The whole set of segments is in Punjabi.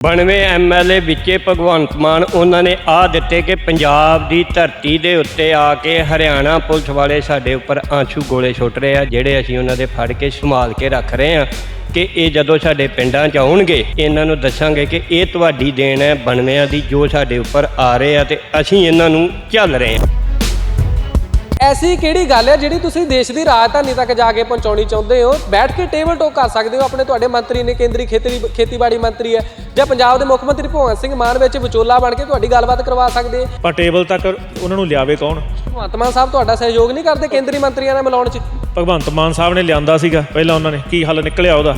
92 ਐਮਐਲਏ ਵਿੱਚੇ ਭਗਵੰਤ ਮਾਨ ਉਹਨਾਂ ਨੇ ਆ ਦਿੱਤੇ ਕਿ ਪੰਜਾਬ ਦੀ ਧਰਤੀ ਦੇ ਉੱਤੇ ਆ ਕੇ ਹਰਿਆਣਾ ਪੁਲਿਸ ਵਾਲੇ ਸਾਡੇ ਉੱਪਰ ਆਂਸੂ ਗੋਲੇ ਛੁੱਟ ਰਹੇ ਆ, ਜਿਹੜੇ ਅਸੀਂ ਉਹਨਾਂ ਦੇ ਫੜ ਕੇ ਸੰਭਾਲ ਕੇ ਰੱਖ ਰਹੇ ਆ ਕਿ ਇਹ ਜਦੋਂ ਸਾਡੇ ਪਿੰਡਾਂ 'ਚ ਆਉਣਗੇ, ਇਹਨਾਂ ਨੂੰ ਦੱਸਾਂਗੇ ਕਿ ਇਹ ਤੁਹਾਡੀ ਦੇਣ ਹੈ 92 ਦੀ ਜੋ ਸਾਡੇ ਉੱਪਰ ਆ ਰਹੇ ਆ ਤੇ ਅਸੀਂ ਇਹਨਾਂ ਨੂੰ ਝੱਲ ਰਹੇ ਆ। ਐਸੀ ਕਿਹੜੀ ਗੱਲ ਹੈ ਜਿਹੜੀ ਤੁਸੀਂ ਦੇਸ਼ ਦੀ ਰਾਜਧਾਨੀ ਤੱਕ ਜਾ ਕੇ ਪਹੁੰਚਾਉਣੀ ਚਾਹੁੰਦੇ ਹੋ? ਬੈਠ ਕੇ ਟੇਬਲ ਟੋਕ ਕਰ ਸਕਦੇ ਹੋ। ਆਪਣੇ ਤੁਹਾਡੇ ਮੰਤਰੀ ਨੇ ਕੇਂਦਰੀ ਖੇਤੀ ਖੇਤੀਬਾੜੀ ਮੰਤਰੀ ਹੈ ਜਾਂ ਪੰਜਾਬ ਦੇ ਮੁੱਖ ਮੰਤਰੀ ਭਗਵੰਤ ਸਿੰਘ ਮਾਨ ਵਿੱਚ ਵਿਚੋਲਾ ਬਣ ਕੇ ਤੁਹਾਡੀ ਗੱਲਬਾਤ ਕਰਵਾ ਸਕਦੇ ਪਰ ਟੇਬਲ ਤੱਕ ਉਹਨਾਂ ਨੂੰ ਲਿਆਵੇ ਕੌਣ? ਭਗਵੰਤ ਮਾਨ ਸਾਹਿਬ ਤੁਹਾਡਾ ਸਹਿਯੋਗ ਨਹੀਂ ਕਰਦੇ ਕੇਂਦਰੀ ਮੰਤਰੀਆਂ ਨਾਲ ਮਿਲਾਉਣ 'ਚ? ਭਗਵੰਤ ਮਾਨ ਸਾਹਿਬ ਨੇ ਲਿਆਂਦਾ ਸੀਗਾ ਪਹਿਲਾਂ ਉਹਨਾਂ ਨੇ। ਕੀ ਹੱਲ ਨਿਕਲਿਆ ਉਹਦਾ?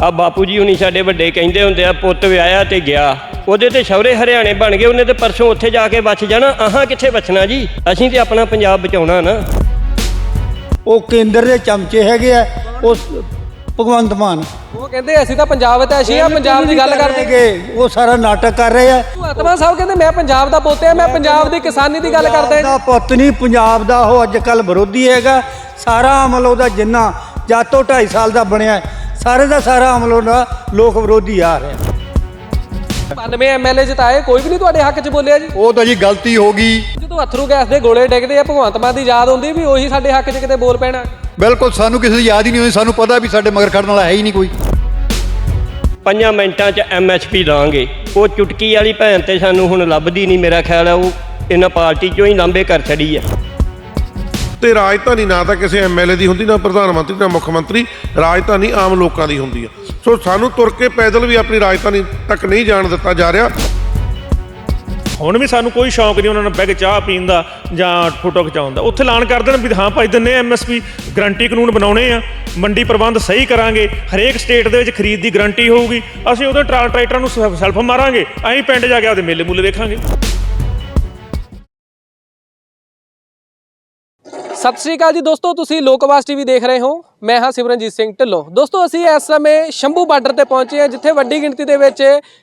ਆ ਬਾਪੂ ਜੀ ਹੁਣੀ ਸਾਡੇ ਵੱਡੇ ਕਹਿੰਦੇ ਹੁੰਦੇ ਆ ਪੁੱਤ ਵਿਆਹਿਆ ਤੇ ਗਿਆ। ਉਹਦੇ ਤੇ ਸ਼ੌਰੇ ਹਰਿਆਣੇ ਬਣ ਗਏ ਉਹਨੇ ਤੇ ਪਰਸੋਂ ਉੱਥੇ ਜਾ ਕੇ ਬਚ ਜਾਣਾ। ਆਹਾਂ ਕਿੱਥੇ ਬਚਣਾ ਜੀ? ਅਸੀਂ ਤੇ ਆਪਣਾ ਪੰਜਾਬ ਬਚਾਉਣਾ ਨਾ। ਉਹ ਕੇਂਦਰ ਦੇ ਚਮਚੇ ਹੈਗੇ ਆ ਉਹ ਭਗਵੰਤ ਮਾਨ। ਉਹ ਕਹਿੰਦੇ ਅਸੀਂ ਤਾਂ ਪੰਜਾਬ ਤੇ ਅਸੀਂ ਆ ਪੰਜਾਬ ਦੀ ਗੱਲ ਕਰਦੇ। ਹੈਗੇ? ਉਹ ਸਾਰਾ ਨਾਟਕ ਕਰ ਰਹੇ ਆ। ਭਗਵੰਤ ਮਾਨ ਸਾਹਿਬ ਕਹਿੰਦੇ ਮੈਂ ਪੰਜਾਬ ਦਾ ਪੁੱਤ ਹਾਂ ਮੈਂ ਪੰਜਾਬ ਦੀ ਕਿਸਾਨੀ ਦੀ ਗੱਲ ਕਰਦਾ। ਦਾ ਪੁੱਤ ਨਹੀਂ ਪੰਜਾਬ ਦਾ ਉਹ ਅੱਜ ਕੱਲ ਵਿਰੋਧੀ ਹੈਗਾ। ਸਾਰਾ ਅਮਲ ਉਹਦਾ ਜਿੰਨਾ ਜਦ ਤੋਂ 2.5 ਸਾਲ ਦਾ ਬਣਿਆ ਹੈ, ਸਾਰੇ ਦਾ ਸਾਰਾ ਅਮਲ ਉਹਦਾ ਲੋਕ ਵਿਰੋਧੀ ਆ ਰਿਹਾ 92 ਐਮਐਲਏ ਜਿਤਾਏ ਕੋਈ ਵੀ ਨਹੀਂ ਤੁਹਾਡੇ ਹੱਕ 'ਚ ਬੋਲਿਆ ਜੀ। ਉਹ ਤਾਂ ਜੀ ਗਲਤੀ ਹੋ ਗਈ। ਜਦੋਂ ਅਥਰੂ ਗੈਸ ਦੇ ਗੋਲੇ ਡਿੱਗਦੇ ਆ ਭਗਵੰਤ ਮਾਨ ਦੀ ਯਾਦ ਆਉਂਦੀ ਵੀ ਉਹੀ ਸਾਡੇ ਹੱਕ 'ਚ ਕਿਤੇ ਬੋਲ ਪੈਣਾ। ਬਿਲਕੁਲ ਸਾਨੂੰ ਕਿਸੇ ਦੀ ਯਾਦ ਹੀ ਨਹੀਂ ਹੋਈ ਸਾਨੂੰ ਪਤਾ ਵੀ ਸਾਡੇ ਮਗਰ ਖੜਨ ਵਾਲਾ ਹੈ ਹੀ ਨਹੀਂ ਕੋਈ। ਪੰਜਾਂ ਮਿੰਟਾਂ 'ਚ ਐਮਐਸਪੀ ਦਾਂਗੇ ਉਹ ਚੁਟਕੀ ਵਾਲੀ ਭੈਣ ਤੇ ਸਾਨੂੰ ਹੁਣ ਲੱਭਦੀ ਨਹੀਂ ਮੇਰਾ ਖਿਆਲ ਹੈ ਉਹ ਇਹਨਾਂ ਪਾਰਟੀ 'ਚੋਂ ਹੀ ਲਾਂਬੇ ਕਰ ਛੜੀ ਆ। ਤੇ ਰਾਜਧਾਨੀ, ਨਾ ਤਾਂ ਕਿਸੇ ਐਮਐਲਏ ਦੀ ਹੁੰਦੀ, ਨਾ ਪ੍ਰਧਾਨ ਮੰਤਰੀ, ਨਾ ਮੁੱਖ ਮੰਤਰੀ, ਰਾਜਧਾਨੀ ਆਮ ਲੋਕਾਂ ਦੀ ਹੁੰਦੀ ਆ ਸੋ ਸਾਨੂੰ ਤੁਰ ਕੇ ਪੈਦਲ ਵੀ ਆਪਣੀ ਰਾਜਧਾਨੀ ਤੱਕ ਨਹੀਂ ਜਾਣ ਦਿੱਤਾ ਜਾ ਰਿਹਾ। ਹੁਣ ਵੀ ਸਾਨੂੰ ਕੋਈ ਸ਼ੌਂਕ ਨਹੀਂ ਉਹਨਾਂ ਨੂੰ ਬਹਿ ਕੇ ਚਾਹ ਪੀਣ ਦਾ ਜਾਂ ਫੋਟੋ ਖਿਚਾਉਣ ਦਾ। ਉੱਥੇ ਐਲਾਨ ਕਰ ਦੇਣ ਵੀ ਹਾਂ ਭਾਈ ਦਿੰਨੇ ਐਮਐਸਪੀ ਗਰੰਟੀ ਕਾਨੂੰਨ ਬਣਾਉਣੇ ਆ, ਮੰਡੀ ਪ੍ਰਬੰਧ ਸਹੀ ਕਰਾਂਗੇ, ਹਰੇਕ ਸਟੇਟ ਦੇ ਵਿੱਚ ਖਰੀਦ ਦੀ ਗਰੰਟੀ ਹੋਊਗੀ, ਅਸੀਂ ਉਹਦੇ ਟਰਾ- ਟਰੈਕਟਰਾਂ ਨੂੰ ਸੈਲਫ ਸੈਲਫ ਮਾਰਾਂਗੇ ਅਸੀਂ ਪਿੰਡ ਜਾ ਕੇ ਆਪਦੇ ਮੇਲੇ ਮੂਲੇ ਵੇਖਾਂਗੇ। ਸਤਿ ਸ਼੍ਰੀ ਅਕਾਲ ਜੀ ਦੋਸਤੋ, ਤੁਸੀਂ ਲੋਕਵਾਸ ਟੀਵੀ ਦੇਖ ਰਹੇ ਹੋ। ਮੈਂ ਹਾਂ ਸਿਮਰਨਜੀਤ ਸਿੰਘ ਢਿੱਲੋਂ। ਦੋਸਤੋ, ਅਸੀਂ ਇਸ ਸਮੇਂ ਸ਼ੰਭੂ ਬਾਰਡਰ ਤੇ ਪਹੁੰਚੇ ਹਾਂ, ਜਿੱਥੇ ਵੱਡੀ ਗਿਣਤੀ ਦੇ ਵਿੱਚ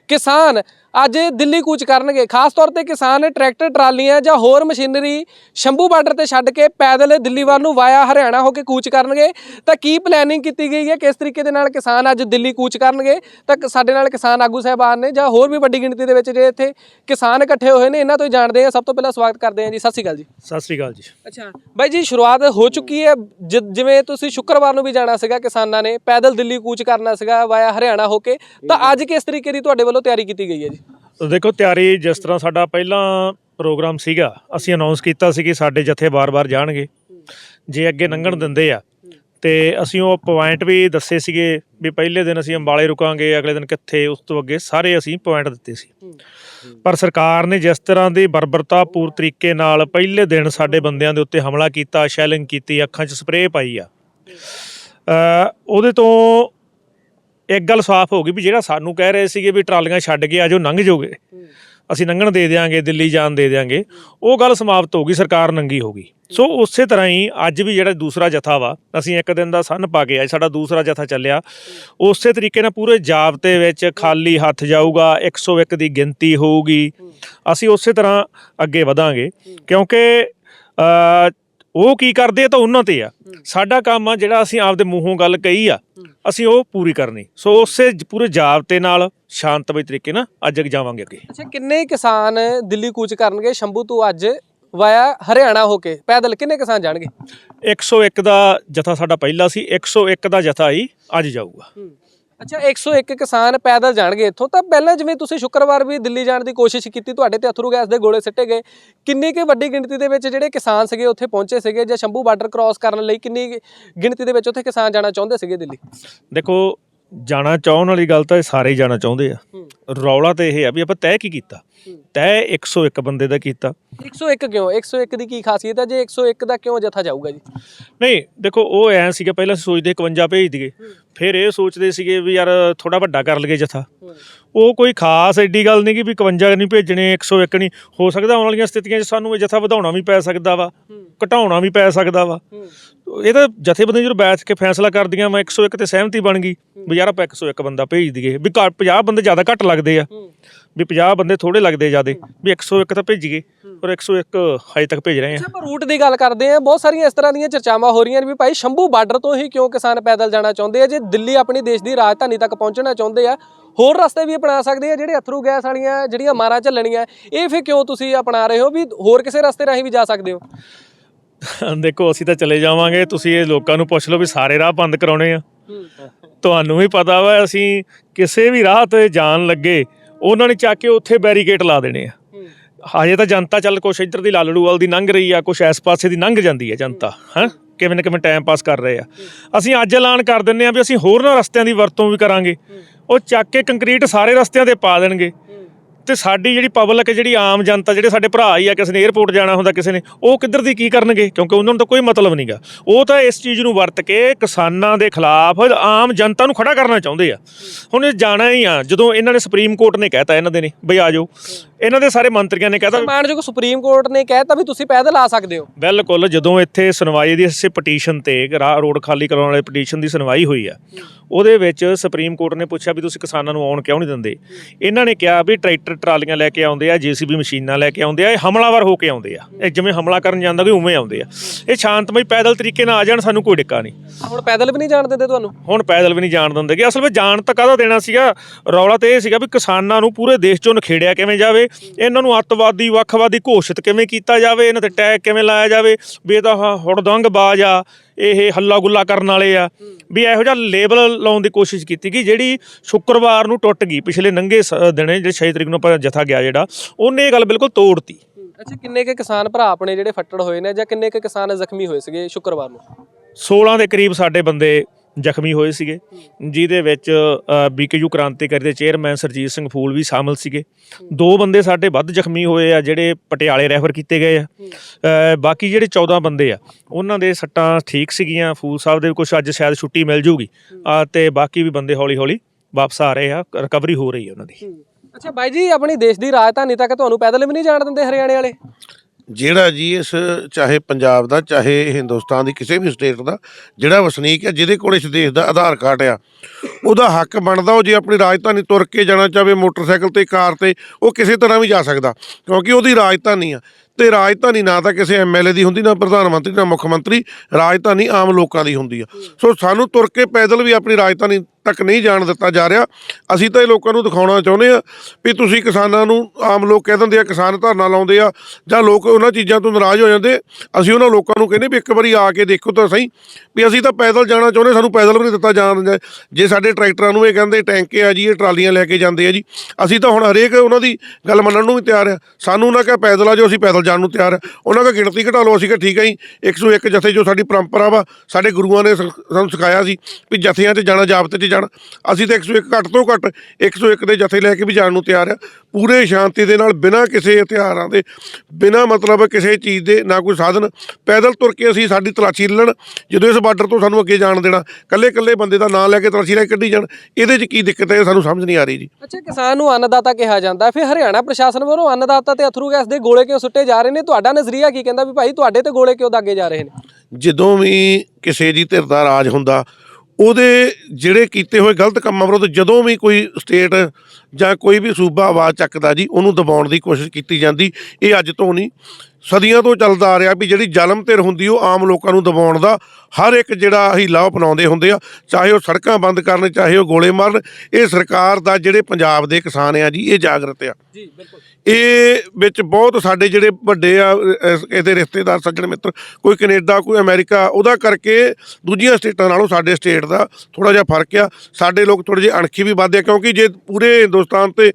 ਕਿਸਾਨ ਅੱਜ ਦਿੱਲੀ ਕੂਚ ਕਰਨਗੇ। ਖਾਸ ਤੌਰ ਤੇ ਕਿਸਾਨ ਟਰੈਕਟਰ ਟਰਾਲੀਆਂ ਜਾਂ ਹੋਰ ਮਸ਼ੀਨਰੀ ਸ਼ੰਭੂ ਬਾਰਡਰ ਤੇ ਛੱਡ ਕੇ ਪੈਦਲ ਦਿੱਲੀ ਵੱਲ ਨੂੰ ਵਾਇਆ ਹਰਿਆਣਾ ਹੋ ਕੇ ਕੂਚ ਕਰਨਗੇ। ਤਾਂ ਕੀ ਪਲੈਨਿੰਗ ਕੀਤੀ ਗਈ ਹੈ? ਕਿਸ ਤਰੀਕੇ ਦੇ ਨਾਲ ਕਿਸਾਨ ਅੱਜ ਦਿੱਲੀ ਕੂਚ ਕਰਨਗੇ? ਤਾਂ ਸਾਡੇ ਨਾਲ ਕਿਸਾਨ ਆਗੂ ਸਾਹਿਬਾਨ ਨੇ ਜਾਂ ਹੋਰ ਵੀ ਵੱਡੀ ਗਿਣਤੀ ਦੇ ਵਿੱਚ ਜਿਹੜੇ ਇੱਥੇ ਕਿਸਾਨ ਇਕੱਠੇ ਹੋਏ ਨੇ ਇਹਨਾਂ ਤੋਂ ਹੀ ਜਾਣਦੇ ਹਾਂ। ਸਭ ਤੋਂ ਪਹਿਲਾਂ ਸਵਾਗਤ ਕਰਦੇ ਹਾਂ ਜੀ। ਸਤਿ ਸ਼੍ਰੀ ਅਕਾਲ ਜੀ। ਸਤਿ ਸ੍ਰੀ ਅਕਾਲ ਜੀ। ਅੱਛਾ ਬਾਈ ਜੀ ਸ਼ੁਰੂਆਤ ਹੋ ਚੁੱਕੀ ਹੈ। ਜਿਵੇਂ ਤੁਸੀਂ ਸ਼ੁੱਕਰਵਾਰ ਨੂੰ ਵੀ ਜਾਣਾ ਸੀਗਾ ਕਿਸਾਨਾਂ ਨੇ ਪੈਦਲ ਦਿੱਲੀ ਕੂਚ ਕਰਨਾ ਸੀਗਾ ਵਾਇਆ ਹਰਿਆਣਾ ਹੋ ਕੇ। ਤਾਂ ਅੱਜ ਕਿਸ ਤਰੀਕੇ ਦੀ ਤੁਹਾਡੇ ਵੱਲੋਂ ਤਿਆਰੀ ਕੀਤੀ ਗਈ ਹੈ ਜੀ? ਦੇਖੋ, ਤਿਆਰੀ ਜਿਸ ਤਰ੍ਹਾਂ ਸਾਡਾ ਪਹਿਲਾਂ ਪ੍ਰੋਗਰਾਮ ਸੀਗਾ, ਅਸੀਂ ਅਨਾਉਂਸ ਕੀਤਾ ਸੀ ਕਿ ਸਾਡੇ ਜਥੇ ਬਾਰ-ਬਾਰ ਜਾਣਗੇ। ਜੇ ਅੱਗੇ ਲੰਘਣ ਦਿੰਦੇ ਆ, ਤੇ ਅਸੀਂ ਉਹ ਪੁਆਇੰਟ ਵੀ ਦੱਸੇ ਸੀਗੇ ਵੀ ਪਹਿਲੇ ਦਿਨ ਅਸੀਂ ਅੰਬਾਲੇ ਰੁਕਾਂਗੇ, ਅਗਲੇ ਦਿਨ ਕਿੱਥੇ, ਉਸ ਤੋਂ ਅੱਗੇ ਸਾਰੇ ਅਸੀਂ ਪੁਆਇੰਟ ਦਿੱਤੇ ਸੀ। ਪਰ ਸਰਕਾਰ ਨੇ ਜਿਸ ਤਰ੍ਹਾਂ ਦੀ ਬਰਬਰਤਾ ਪੂਰ ਤਰੀਕੇ ਨਾਲ ਪਹਿਲੇ ਦਿਨ ਸਾਡੇ ਬੰਦਿਆਂ ਦੇ ਉੱਤੇ ਹਮਲਾ ਕੀਤਾ ਸ਼ੈਲਿੰਗ ਕੀਤੀ, ਅੱਖਾਂ 'ਚ ਸਪਰੇਅ ਪਾਈ ਆ ਉਹਦੇ ਤੋਂ ਇੱਕ ਗੱਲ ਸਾਫ਼ ਹੋ ਗਈ ਵੀ ਜਿਹੜਾ ਸਾਨੂੰ ਕਹਿ ਰਹੇ ਸੀਗੇ ਵੀ ਟਰਾਲੀਆਂ ਛੱਡ ਕੇ ਆਜੋ ਲੰਘ ਜਾਓਗੇ ਅਸੀਂ ਲੰਘਣ ਦੇ ਦਿਆਂਗੇ, ਦਿੱਲੀ ਜਾਣ ਦੇ ਦਿਆਂਗੇ। ਉਹ ਗੱਲ ਸਮਾਪਤ ਹੋ ਗਈ, ਸਰਕਾਰ ਨੰਗੀ ਹੋ ਗਈ। ਸੋ ਉਸੇ ਤਰ੍ਹਾਂ ਹੀ ਅੱਜ ਵੀ ਜਿਹੜਾ ਦੂਸਰਾ ਜਥਾ ਵਾ, ਅਸੀਂ ਇੱਕ ਦਿਨ ਦਾ ਸੰਨ ਪਾ ਕੇ ਅੱਜ ਸਾਡਾ ਦੂਸਰਾ ਜਥਾ ਚੱਲਿਆ। ਉਸੇ ਤਰੀਕੇ ਨਾਲ ਪੂਰੇ ਜਾਬਤੇ ਵਿੱਚ ਖਾਲੀ ਹੱਥ ਜਾਊਗਾ 101 ਦੀ ਗਿਣਤੀ ਹੋਊਗੀ। ਅਸੀਂ ਉਸੇ ਤਰ੍ਹਾਂ ਅੱਗੇ ਵਧਾਂਗੇ, ਕਿਉਂਕਿ ਉਹ ਕੀ ਕਰਦੇ ਆ ਤਾਂ ਉਹਨਾਂ ਤੇ ਆ। ਸਾਡਾ ਕੰਮ ਆ ਜਿਹੜਾ ਅਸੀਂ ਆਪਦੇ ਮੂੰਹੋਂ ਗੱਲ ਕਹੀ ਆ। ਅਸੀਂ ਉਹ ਪੂਰੀ ਕਰਨੀ। ਸੋ ਉਸੇ ਜ- ਪੂਰੇ ਜਾਬਤੇ ਨਾਲ ਸ਼ਾਂਤਮਈ ਤਰੀਕੇ ਨਾਲ ਅੱਜ ਅੱਗੇ ਜਾਵਾਂਗੇ ਅੱਗੇ। ਅੱਛਾ ਕਿੰਨੇ ਕਿਸਾਨ ਦਿੱਲੀ ਕੂਚ ਕਰਨਗੇ? ਸ਼ੰਭੂ ਤੋਂ ਅੱਜ ਵਾਇਆ ਹਰਿਆਣਾ ਹੋ ਕੇ। ਪੈਦਲ ਕਿੰਨੇ ਕਿਸਾਨ ਜਾਣਗੇ? 101 ਦਾ ਜਥਾ ਸਾਡਾ ਪਹਿਲਾ ਸੀ। 101 ਦਾ ਜਥਾ ਹੀ ਅੱਜ ਜਾਊਗਾ। ਅੱਛਾ 101 ਕਿਸਾਨ ਪੈਦਲ ਜਾਣਗੇ ਇੱਥੋਂ, ਤਾਂ ਪਹਿਲਾਂ ਜਿਵੇਂ ਤੁਸੀਂ ਸ਼ੁੱਕਰਵਾਰ ਵੀ ਦਿੱਲੀ ਜਾਣ ਦੀ ਕੋਸ਼ਿਸ਼ ਕੀਤੀ, ਤੁਹਾਡੇ ਤੇ ਅਥਰੂ ਗੈਸ ਦੇ ਗੋਲੇ ਸਿੱਟੇ ਗਏ, ਕਿੰਨੀ ਕੁ ਵੱਡੀ ਗਿਣਤੀ ਦੇ ਵਿੱਚ ਜਿਹੜੇ ਕਿਸਾਨ ਸੀਗੇ ਉੱਥੇ ਪਹੁੰਚੇ ਸੀਗੇ ਜਾਂ ਸ਼ੰਭੂ ਬਾਰਡਰ ਕ੍ਰਾਸ ਕਰਨ ਲਈ ਕਿੰਨੀ ਗਿਣਤੀ ਦੇ ਵਿੱਚ ਉੱਥੇ ਕਿਸਾਨ ਜਾਣਾ ਚਾਹੁੰਦੇ ਸੀਗੇ ਦਿੱਲੀ? ਦੇਖੋ ਜਾਣਾ ਚਾਹਣ ਵਾਲੀ ਗੱਲ ਤਾਂ ਇਹ ਸਾਰੇ ਹੀ ਜਾਣਾ ਚਾਹੁੰਦੇ ਆ। ਰੌਲਾ ਤੇ ਇਹ ਆ ਵੀ ਆਪਾਂ ਤੈਅ ਕੀ ਕੀਤਾ? ਤੈਅ 101 ਬੰਦੇ ਦਾ ਕੀਤਾ। 101 ਕਿਉਂ? 101 ਦੀ ਕੀ ਖਾਸੀਅਤ ਹੈ ਜੇ 101 ਦਾ ਕਿਉਂ ਜਥਾ ਜਾਊਗਾ ਜੀ? ਨਹੀਂ ਦੇਖੋ ਉਹ ਐ ਸੀਗਾ ਪਹਿਲਾਂ ਸੋਚਦੇ 51 ਭੇਜ ਦਈਏ। ਫਿਰ ਇਹ ਸੋਚਦੇ ਸੀਗੇ ਵੀ ਯਾਰ ਥੋੜਾ ਵੱਡਾ ਕਰ ਲਈਏ ਜਥਾ। ਉਹ ਕੋਈ ਖਾਸ ਐਡੀ ਗੱਲ ਨਹੀਂ ਕਿ ਵੀ 51 ਨਹੀਂ ਭੇਜਣੇ 101 ਨਹੀਂ। ਹੋ ਸਕਦਾ ਆਉਣ ਵਾਲੀਆਂ ਸਥਿਤੀਆਂ 'ਚ ਸਾਨੂੰ ਇਹ ਜਥਾ ਵਧਾਉਣਾ ਵੀ ਪੈ ਸਕਦਾ ਵਾ ਘਟਾਉਣਾ ਵੀ ਪੈ ਸਕਦਾ ਵਾ। ਇਹ ਤਾਂ ਜਥੇਬੰਦੀ ਜਦੋਂ ਬੈਠ ਕੇ ਫੈਸਲਾ ਕਰਦੀਆਂ ਮੈਂ 101 ਤੇ ਸਹਿਮਤੀ ਬਣ ਗਈ ਵੀ ਯਾਰ ਆਪਾਂ 101 ਬੰਦਾ ਭੇਜ ਦਈਏ ਵੀ ਘੱਟ 50 ਬੰਦੇ ਜ਼ਿਆਦਾ ਘੱਟ ਲੱਗਦੇ ਆ। ਵੀ 50 ਬੰਦੇ ਥੋੜੇ ਲੱਗਦੇ ਜਿਆਦੇ ਵੀ 101 ਤਾਂ ਭੇਜੀਏ ਪਰ 101 ਹਜੇ ਤੱਕ ਭੇਜ ਰਹੇ ਆ। ਅੱਛਾ ਰੂਟ ਦੀ ਗੱਲ ਕਰਦੇ ਆ ਬਹੁਤ ਸਾਰੀਆਂ ਇਸ ਤਰ੍ਹਾਂ ਦੀਆਂ ਚਰਚਾਵਾਂ ਹੋ ਰਹੀਆਂ ਨੇ ਵੀ ਭਾਈ ਸ਼ੰਭੂ ਬਾਰਡਰ ਤੋਂ ਹੀ ਕਿਉਂ ਕਿਸਾਨ ਪੈਦਲ ਜਾਣਾ ਚਾਹੁੰਦੇ ਆ? ਜੇ ਦਿੱਲੀ ਆਪਣੀ ਦੇਸ਼ ਦੀ ਰਾਜਧਾਨੀ ਤੱਕ ਪਹੁੰਚਣਾ ਚਾਹੁੰਦੇ ਆ ਹੋਰ ਰਸਤੇ ਵੀ ਅਪਣਾ ਸਕਦੇ ਆ ਜਿਹੜੇ ਅਥਰੂ ਗੈਸ ਵਾਲੀਆਂ ਜਿਹੜੀਆਂ ਮਾਰਾਂ ਚੱਲਣੀਆਂ ਇਹ ਫਿਰ ਕਿਉਂ ਤੁਸੀਂ ਅਪਣਾ ਰਹੇ ਹੋ ਵੀ ਹੋਰ ਕਿਸੇ ਰਸਤੇ ਰਾਹੀਂ ਵੀ ਜਾ ਸਕਦੇ ਹੋ? ਦੇਖੋ ਅਸੀਂ ਤਾਂ ਚਲੇ ਜਾਵਾਂਗੇ ਤੁਸੀਂ ਇਹ ਲੋਕਾਂ ਨੂੰ ਪੁੱਛ ਲਓ ਵੀ ਸਾਰੇ ਰਾਹ ਬੰਦ ਕਰਾਉਣੇ ਆ। ਤੁਹਾਨੂੰ ਵੀ ਪਤਾ ਵਾ ਅਸੀਂ ਕਿਸੇ ਵੀ ਰਾਹ ਤੇ ਜਾਣ ਲੱਗੇ ਉਹਨਾਂ ਨੇ ਚੱਕ ਕੇ ਉੱਥੇ ਬੈਰੀਕੇਡ ਲਾ ਦੇਣੇ ਆ। ਹਜੇ ਤਾਂ ਜਨਤਾ ਚੱਲ ਕੁਛ ਇੱਧਰ ਦੀ ਲਾਲੜੂਵਾਲ ਦੀ ਲੰਘ ਰਹੀ ਆ ਕੁਛ ਇਸ ਪਾਸੇ ਦੀ ਲੰਘ ਜਾਂਦੀ ਆ ਜਨਤਾ ਹਾਂ। ਕਿਵੇਂ ਨਾ ਕਿਵੇਂ ਟਾਈਮ ਪਾਸ ਕਰ ਰਹੇ ਆ। ਅਸੀਂ ਅੱਜ ਐਲਾਨ ਕਰ ਦਿੰਨੇ ਆ ਵੀ ਅਸੀਂ ਹੋਰਨਾਂ ਰਸਤਿਆਂ ਦੀ ਵਰਤੋਂ ਵੀ ਕਰਾਂਗੇ। ਉਹ ਚੱਕ ਕੇ ਕੰਕਰੀਟ ਸਾਰੇ ਰਸਤਿਆਂ ਤੇ ਪਾ ਦੇਣਗੇ। ਤੇ ਸਾਡੀ ਜਿਹੜੀ ਪਬਲਿਕ ਜਿਹੜੀ ਆਮ ਜਨਤਾ ਜਿਹੜੇ ਸਾਡੇ ਭਰਾ ਹੀ ਆ ਕਿਸੇ ਨੇ 에어ਪੋਰਟ ਜਾਣਾ ਹੁੰਦਾ ਕਿਸੇ ਨੇ ਉਹ ਕਿੱਧਰ ਦੀ ਕੀ ਕਰਨਗੇ? ਕਿਉਂਕਿ ਉਹਨਾਂ ਨੂੰ ਤਾਂ ਕੋਈ ਮਤਲਬ ਨਹੀਂਗਾ ਉਹ ਤਾਂ ਇਸ ਚੀਜ਼ ਨੂੰ ਵਰਤ ਕੇ ਕਿਸਾਨਾਂ ਦੇ ਖਿਲਾਫ ਆਮ ਜਨਤਾ ਨੂੰ ਖੜਾ ਕਰਨਾ ਚਾਹੁੰਦੇ ਆ। ਹੁਣ ਇਹ ਜਾਣਾ ਹੀ ਆ ਜਦੋਂ ਇਹਨਾਂ ਨੇ ਸੁਪਰੀਮ ਕੋਰਟ ਨੇ ਕਹਿਤਾ ਇਹਨਾਂ ਦੇ ਨੇ ਬਈ ਆ ਜਾਓ। ਇਹਨਾਂ ਦੇ ਸਾਰੇ ਮੰਤਰੀਆਂ ਨੇ ਕਹਿਤਾ ਮਾਨਯੋਗ ਸੁਪਰੀਮ ਕੋਰਟ ਨੇ ਕਹਿਤਾ ਵੀ ਤੁਸੀਂ ਪੈਦਲ ਆ ਸਕਦੇ ਹੋ। ਬਿਲਕੁਲ ਜਦੋਂ ਇੱਥੇ ਸੁਣਵਾਈ ਦੀ ਇਸੇ ਪਟੀਸ਼ਨ ਤੇ ਰਾਹ ਰੋਡ ਖਾਲੀ ਕਰਾਉਣ ਵਾਲੇ ਪਟੀਸ਼ਨ ਦੀ ਸੁਣਵਾਈ ਹੋਈ ਆ ਉਹਦੇ ਵਿੱਚ ਸੁਪਰੀਮ ਕੋਰਟ ਨੇ ਪੁੱਛਿਆ ਵੀ ਤੁਸੀਂ ਕਿਸਾਨਾਂ ਨੂੰ ਆਉਣ ਕਿਉਂ ਨਹੀਂ ਦਿੰਦੇ? ਇਹਨਾਂ ਨੇ ਕਿਹਾ ਵੀ ਟਰੈਕਟਰ ਟਰਾਲੀਆਂ ਲੈ ਕੇ ਆਉਂਦੇ ਆ ਜੀਸੀਬੀ ਮਸ਼ੀਨਾਂ ਲੈ ਕੇ ਆਉਂਦੇ ਆ ਇਹ ਹਮਲਾਵਰ ਹੋ ਕੇ ਆਉਂਦੇ ਆ। ਇਹ ਜਿਵੇਂ ਹਮਲਾ ਕਰਨ ਜਾਂਦਾ ਕੋਈ ਉਵੇਂ ਆਉਂਦੇ ਆ। ਇਹ ਸ਼ਾਂਤਮਈ ਪੈਦਲ ਤਰੀਕੇ ਨਾਲ ਆ ਜਾਣ ਸਾਨੂੰ ਕੋਈ ਡਿੱਕਾ ਨਹੀਂ। ਹੁਣ ਪੈਦਲ ਵੀ ਨਹੀਂ ਜਾਣ ਦਿੰਦੇ ਤੁਹਾਨੂੰ? ਹੁਣ ਪੈਦਲ ਵੀ ਨਹੀਂ ਜਾਣ ਦਿੰਦੇ ਕਿ ਅਸਲ ਵਿੱਚ ਜਾਣ ਤਾਂ ਕਾਹਦਾ ਦੇਣਾ ਸੀਗਾ? ਰੌਲਾ ਤੇ ਇਹ ਸੀਗਾ ਵੀ ਕਿਸਾਨਾਂ ਨੂੰ ਪੂਰੇ ਦੇਸ਼ ਚੋਂ ਨਖੇੜਿਆ ਕਿਵੇਂ ਜਾਵੇ? ਇਹਨਾਂ ਨੂੰ ਅੱਤਵਾਦੀ ਵੱਖਵਾਦੀ ਘੋਸ਼ਿਤ ਕਿਵੇਂ ਕੀਤਾ ਜਾਵੇ? ਇਹਨਾਂ ਤੇ ਟੈਗ ਕਿਵੇਂ ਲਾਇਆ ਜਾਵੇ? ਵੀ ਇਹ ਤਾਂ ਹੁੜਦੰਗ ਬਾਜ ਆ। ਇਹ ਹੱਲਾ ਗੁੱਲਾ ਕਰਨ ਵਾਲੇ ਆ ਵੀ ਇਹੋ ਜਿਹਾ ਲੇਬਲ ਲਾਉਣ ਦੀ ਕੋਸ਼ਿਸ਼ ਕੀਤੀ ਕਿ ਜਿਹੜੀ ਸ਼ੁੱਕਰਵਾਰ ਨੂੰ ਟੁੱਟ ਗਈ ਪਿਛਲੇ ਨੰਗੇ ਦਿਨੇ ਜਿਹੜੇ 6 ਤਰੀਕ ਨੂੰ ਆਪਾਂ ਜਥਾ ਗਿਆ ਜਿਹੜਾ ਉਹਨੇ ਇਹ ਗੱਲ ਬਿਲਕੁਲ ਤੋੜਤੀ। ਅੱਛਾ ਕਿੰਨੇ ਕੇ ਕਿਸਾਨ ਭਰਾ ਆਪਣੇ ਜਿਹੜੇ ਫੱਟੜ ਹੋਏ ਨੇ ਜਾਂ ਕਿੰਨੇ ਕੇ ਕਿਸਾਨ ਜ਼ਖਮੀ ਹੋਏ ਸੀਗੇ ਸ਼ੁੱਕਰਵਾਰ ਨੂੰ? 16 ਦੇ ਕਰੀਬ ਸਾਡੇ ਬੰਦੇ ਜ਼ਖਮੀ ਹੋਏ ਸੀਗੇ। ਜਿਹਦੇ ਵਿੱਚ ਬੀਕੇਯੂ ਕ੍ਰਾਂਤੀਕਾਰੀ ਦੇ ਚੇਅਰਮੈਨ ਸਰਜੀਤ ਸਿੰਘ ਫੂਲ ਵੀ ਸ਼ਾਮਲ ਸੀਗੇ। ਦੋ ਬੰਦੇ ਸਾਡੇ ਵੱਧ ਜ਼ਖਮੀ ਹੋਏ ਆ, ਜਿਹੜੇ ਪਟਿਆਲੇ ਰੈਫਰ ਕੀਤੇ ਗਏ ਆ। ਬਾਕੀ ਜਿਹੜੇ 14 ਬੰਦੇ ਆ, ਉਹਨਾਂ ਦੇ ਸੱਟਾਂ ਠੀਕ ਸੀਗੀਆਂ। ਫੂਲ ਸਾਹਿਬ ਦੇ ਕੁਝ ਅੱਜ ਸ਼ਾਇਦ ਛੁੱਟੀ ਮਿਲ ਜੂਗੀ। ਆ ਤੇ ਬਾਕੀ ਵੀ ਬੰਦੇ ਹੌਲੀ ਹੌਲੀ ਵਾਪਸ ਆ ਰਹੇ ਆ ਰਿਕਵਰੀ ਹੋ ਰਹੀ ਹੈ ਉਹਨਾਂ ਦੀ। ਅੱਛਾ ਬਾਈ ਜੀ, ਆਪਣੀ ਦੇਸ਼ ਦੀ ਰਾਜਧਾਨੀ ਤੱਕ ਤੁਹਾਨੂੰ ਪੈਦਲ ਵੀ ਨਹੀਂ ਜਾਣ ਦਿੰਦੇ ਹਰਿਆਣੇ ਵਾਲੇ? ਜਿਹੜਾ ਜੀ ਇਸ ਚਾਹੇ ਪੰਜਾਬ ਦਾ, ਚਾਹੇ ਹਿੰਦੁਸਤਾਨ ਦੀ ਕਿਸੇ ਵੀ ਸਟੇਟ ਦਾ, ਜਿਹੜਾ ਵਸਨੀਕ ਹੈ, ਜਿਹਦੇ ਕੋਲ ਇਸ ਦੇਸ਼ ਦਾ ਆਧਾਰ ਕਾਰਡ ਆ, ਉਹਦਾ ਹੱਕ ਬਣਦਾ ਉਹ ਜੇ ਆਪਣੀ ਰਾਜਧਾਨੀ ਤੁਰ ਕੇ ਜਾਣਾ ਚਾਹੇ ਮੋਟਰਸਾਈਕਲ ਤੇ, ਕਾਰ ਤੇ, ਉਹ ਕਿਸੇ ਤਰ੍ਹਾਂ ਵੀ ਜਾ ਸਕਦਾ, ਕਿਉਂਕਿ ਉਹਦੀ ਰਾਜਧਾਨੀ ਆ। ਤੇ ਰਾਜਧਾਨੀ ਨਾ ਤਾਂ ਕਿਸੇ ਐਮਐਲਏ ਦੀ ਹੁੰਦੀ, ਨਾ ਪ੍ਰਧਾਨ ਮੰਤਰੀ, ਨਾ ਮੁੱਖ ਮੰਤਰੀ, ਰਾਜਧਾਨੀ ਆਮ ਲੋਕਾਂ ਦੀ ਹੁੰਦੀ ਆ। ਸੋ ਸਾਨੂੰ ਤੁਰ ਕੇ ਪੈਦਲ ਵੀ ਆਪਣੀ ਰਾਜਧਾਨੀ ਤੱਕ ਨਹੀਂ ਜਾਣ ਦਿੱਤਾ ਜਾ ਰਿਹਾ। ਅਸੀਂ ਤਾਂ ਇਹ ਲੋਕਾਂ ਨੂੰ ਦਿਖਾਉਣਾ ਚਾਹੁੰਦੇ ਆ ਵੀ ਤੁਸੀਂ ਕਿਸਾਨਾਂ ਨੂੰ ਆਮ ਲੋਕ ਕਹਿ ਦਿੰਦੇ ਆ, ਕਿਸਾਨ ਧਰਨਾ ਲਾਉਂਦੇ ਆ, ਜਾਂ ਲੋਕ ਉਹਨਾਂ ਚੀਜ਼ਾਂ ਤੋਂ ਨਾਰਾਜ਼ ਹੋ ਜਾਂਦੇ। ਅਸੀਂ ਉਹਨਾਂ ਲੋਕਾਂ ਨੂੰ ਕਹਿੰਦੇ ਵੀ ਇੱਕ ਵਾਰੀ ਆ ਕੇ ਦੇਖੋ ਤਾਂ ਸਹੀ ਵੀ ਅਸੀਂ ਤਾਂ ਪੈਦਲ ਜਾਣਾ ਚਾਹੁੰਦੇ, ਸਾਨੂੰ ਪੈਦਲ ਵੀ ਨਹੀਂ ਦਿੱਤਾ ਜਾਣ ਜੇ ਸਾਡੇ ਟਰੈਕਟਰਾਂ ਨੂੰ ਇਹ ਕਹਿੰਦੇ ਟੈਂਕੇ ਆ ਜੀ, ਇਹ ਟਰਾਲੀਆਂ ਲੈ ਕੇ ਜਾਂਦੇ ਆ ਜੀ, ਅਸੀਂ ਤਾਂ ਹੁਣ ਹਰੇਕ ਉਹਨਾਂ ਦੀ ਗੱਲ ਮੰਨਣ ਨੂੰ ਵੀ ਤਿਆਰ ਆ। ਸਾਨੂੰ ਨਾ ਕਹੇ ਪੈਦਲ ਆ ਜੋ ਅਸੀਂ ਪੈਦਲ ਜਾਣ ਨੂੰ ਤਿਆਰ ਆ। ਉਹਨਾਂ ਦਾ ਗਿਣਤੀ ਘਟਾ ਲਓ, ਅਸੀਂ ਕਿ ਠੀਕ ਹੈ ਜੀ 101 ਜਥੇ ਜੋ ਸਾਡੀ ਪਰੰਪਰਾ ਵਾ, ਸਾਡੇ ਗੁਰੂਆਂ ਨੇ ਸਾਨੂੰ ਸਿਖਾਇਆ ਸੀ ਵੀ ਜਥਿਆਂ 'ਚ ਜਾਣਾ, ਜਾਬਤੇ 'ਚ ਜਾਣਾ। ਅਸੀਂ ਤਾਂ 101 ਘੱਟ ਤੋਂ ਘੱਟ 101 ਦੇ ਜਥੇ ਲੈ ਕੇ ਵੀ ਜਾਣ ਨੂੰ ਤਿਆਰ ਆ। ਪੂਰੇ ਸ਼ਾਂਤੀ ਦੇ ਨਾਲ ਬਿਨਾਂ ਕਿਸੇ ਹਥਿਆਰਾਂ ਦੇ ਬਿਨਾਂ ਮਤਲਬ ਕਿਸੇ ਚੀਜ਼ ਦੇ ਨਾ ਕੋਈ ਸਾਧਨ ਪੈਦਲ ਤੁਰ ਕੇ ਅਸੀਂ ਸਾਡੀ ਤਲਾਸ਼ੀ ਲੈਣ ਜਦੋਂ ਇਸ ਬਾਰਡਰ ਤੋਂ ਸਾਨੂੰ ਅੱਗੇ ਜਾਣ ਦੇਣਾ ਕੱਲੇ ਕੱਲੇ ਬੰਦੇ ਦਾ ਨਾਂ ਲੈ ਕੇ ਤਲਾਸ਼ੀ ਲੈ ਕੱਢੀ ਜਾਣ ਇਹਦੇ 'ਚ ਕੀ ਦਿੱਕਤ ਹੈ ਸਾਨੂੰ ਸਮਝ ਨਹੀਂ ਆ ਰਹੀ ਜੀ। ਅੱਛਾ ਕਿਸਾਨ ਨੂੰ ਅੰਨਦਾਤਾ ਕਿਹਾ ਜਾਂਦਾ। ਫਿਰ ਹਰਿਆਣਾ ਪ੍ਰਸ਼ਾਸਨ ਵੱਲੋਂ ਅੰਨਦਾਤਾ ਤੇ ਅਥਰੂ ਗੈਸ ਦੇ ਗੋਲੇ ਕਿਉਂ ਸੁੱਟੇ ਜਾ ਰਹੇ ਨੇ? ਤੁਹਾਡਾ ਨਜ਼ਰੀਆ ਕੀ ਕਹਿੰਦਾ ਵੀ ਭਾਈ ਤੁਹਾਡੇ ਤੇ ਗੋਲੇ ਕਿਉਂ ਦਾਗੇ ਜਾ ਰਹੇ ਨੇ? ਜਦੋਂ ਵੀ ਕਿਸੇ ਦੀ ਧਿਰ ਦਾ ਰਾਜ ਹੁੰਦਾ ਉਹਦੇ ਜਿਹੜੇ ਕੀਤੇ ਹੋਏ ਗਲਤ ਕੰਮਾਂ ਵਿਰੁੱਧ ਜਦੋਂ ਵੀ ਕੋਈ ਸਟੇਟ ਜਾਂ ਕੋਈ ਵੀ ਸੂਬਾ ਆਵਾਜ਼ ਚੱਕਦਾ ਜੀ ਉਹਨੂੰ ਦਬਾਉਣ ਦੀ ਕੋਸ਼ਿਸ਼ ਕੀਤੀ ਜਾਂਦੀ। ਇਹ ਅੱਜ ਤੋਂ ਨਹੀਂ ਸਦੀਆਂ ਤੋਂ ਚੱਲਦਾ ਆ ਰਿਹਾ ਵੀ ਜਿਹੜੀ ਜ਼ਾਲਮ ਧਿਰ ਹੁੰਦੀ ਉਹ ਆਮ ਲੋਕਾਂ ਨੂੰ ਦਬਾਉਣ ਦਾ ਹਰ ਇੱਕ ਜਿਹੜਾ ਹੀਲਾ ਅਪਣਾਉਂਦੇ ਹੁੰਦੇ ਆ ਚਾਹੇ ਉਹ ਸੜਕਾਂ ਬੰਦ ਕਰਨ ਚਾਹੇ ਉਹ ਗੋਲੇ ਮਾਰਨ ਇਹ ਸਰਕਾਰ ਦਾ ਜਿਹੜੇ ਪੰਜਾਬ ਦੇ ਕਿਸਾਨ ਆ ਜੀ ਇਹ ਜਾਗਰਤ ਆ। ਜੀ ਬਿਲਕੁਲ। ਇਹ ਵਿੱਚ ਬਹੁਤ ਸਾਡੇ ਜਿਹੜੇ ਵੱਡੇ ਆ ਇਹਦੇ ਰਿਸ਼ਤੇਦਾਰ ਸੱਜਣ ਮਿੱਤਰ ਕੋਈ ਕੈਨੇਡਾ ਕੋਈ ਅਮਰੀਕਾ ਉਹਦਾ ਕਰਕੇ ਦੂਜੀਆਂ ਸਟੇਟਾਂ ਨਾਲੋਂ ਸਾਡੇ ਸਟੇਟ ਦਾ ਥੋੜਾ ਜਿਹਾ ਫ਼ਰਕ ਆ। ਸਾਡੇ ਲੋਕ ਥੋੜੇ ਜਿਹੇ ਅਣਖੀ ਵੀ ਵੱਧਦੇ ਕਿਉਂਕਿ ਜੇ ਪੂਰੇ ਹਿੰਦੁਸਤਾਨ ਤੇ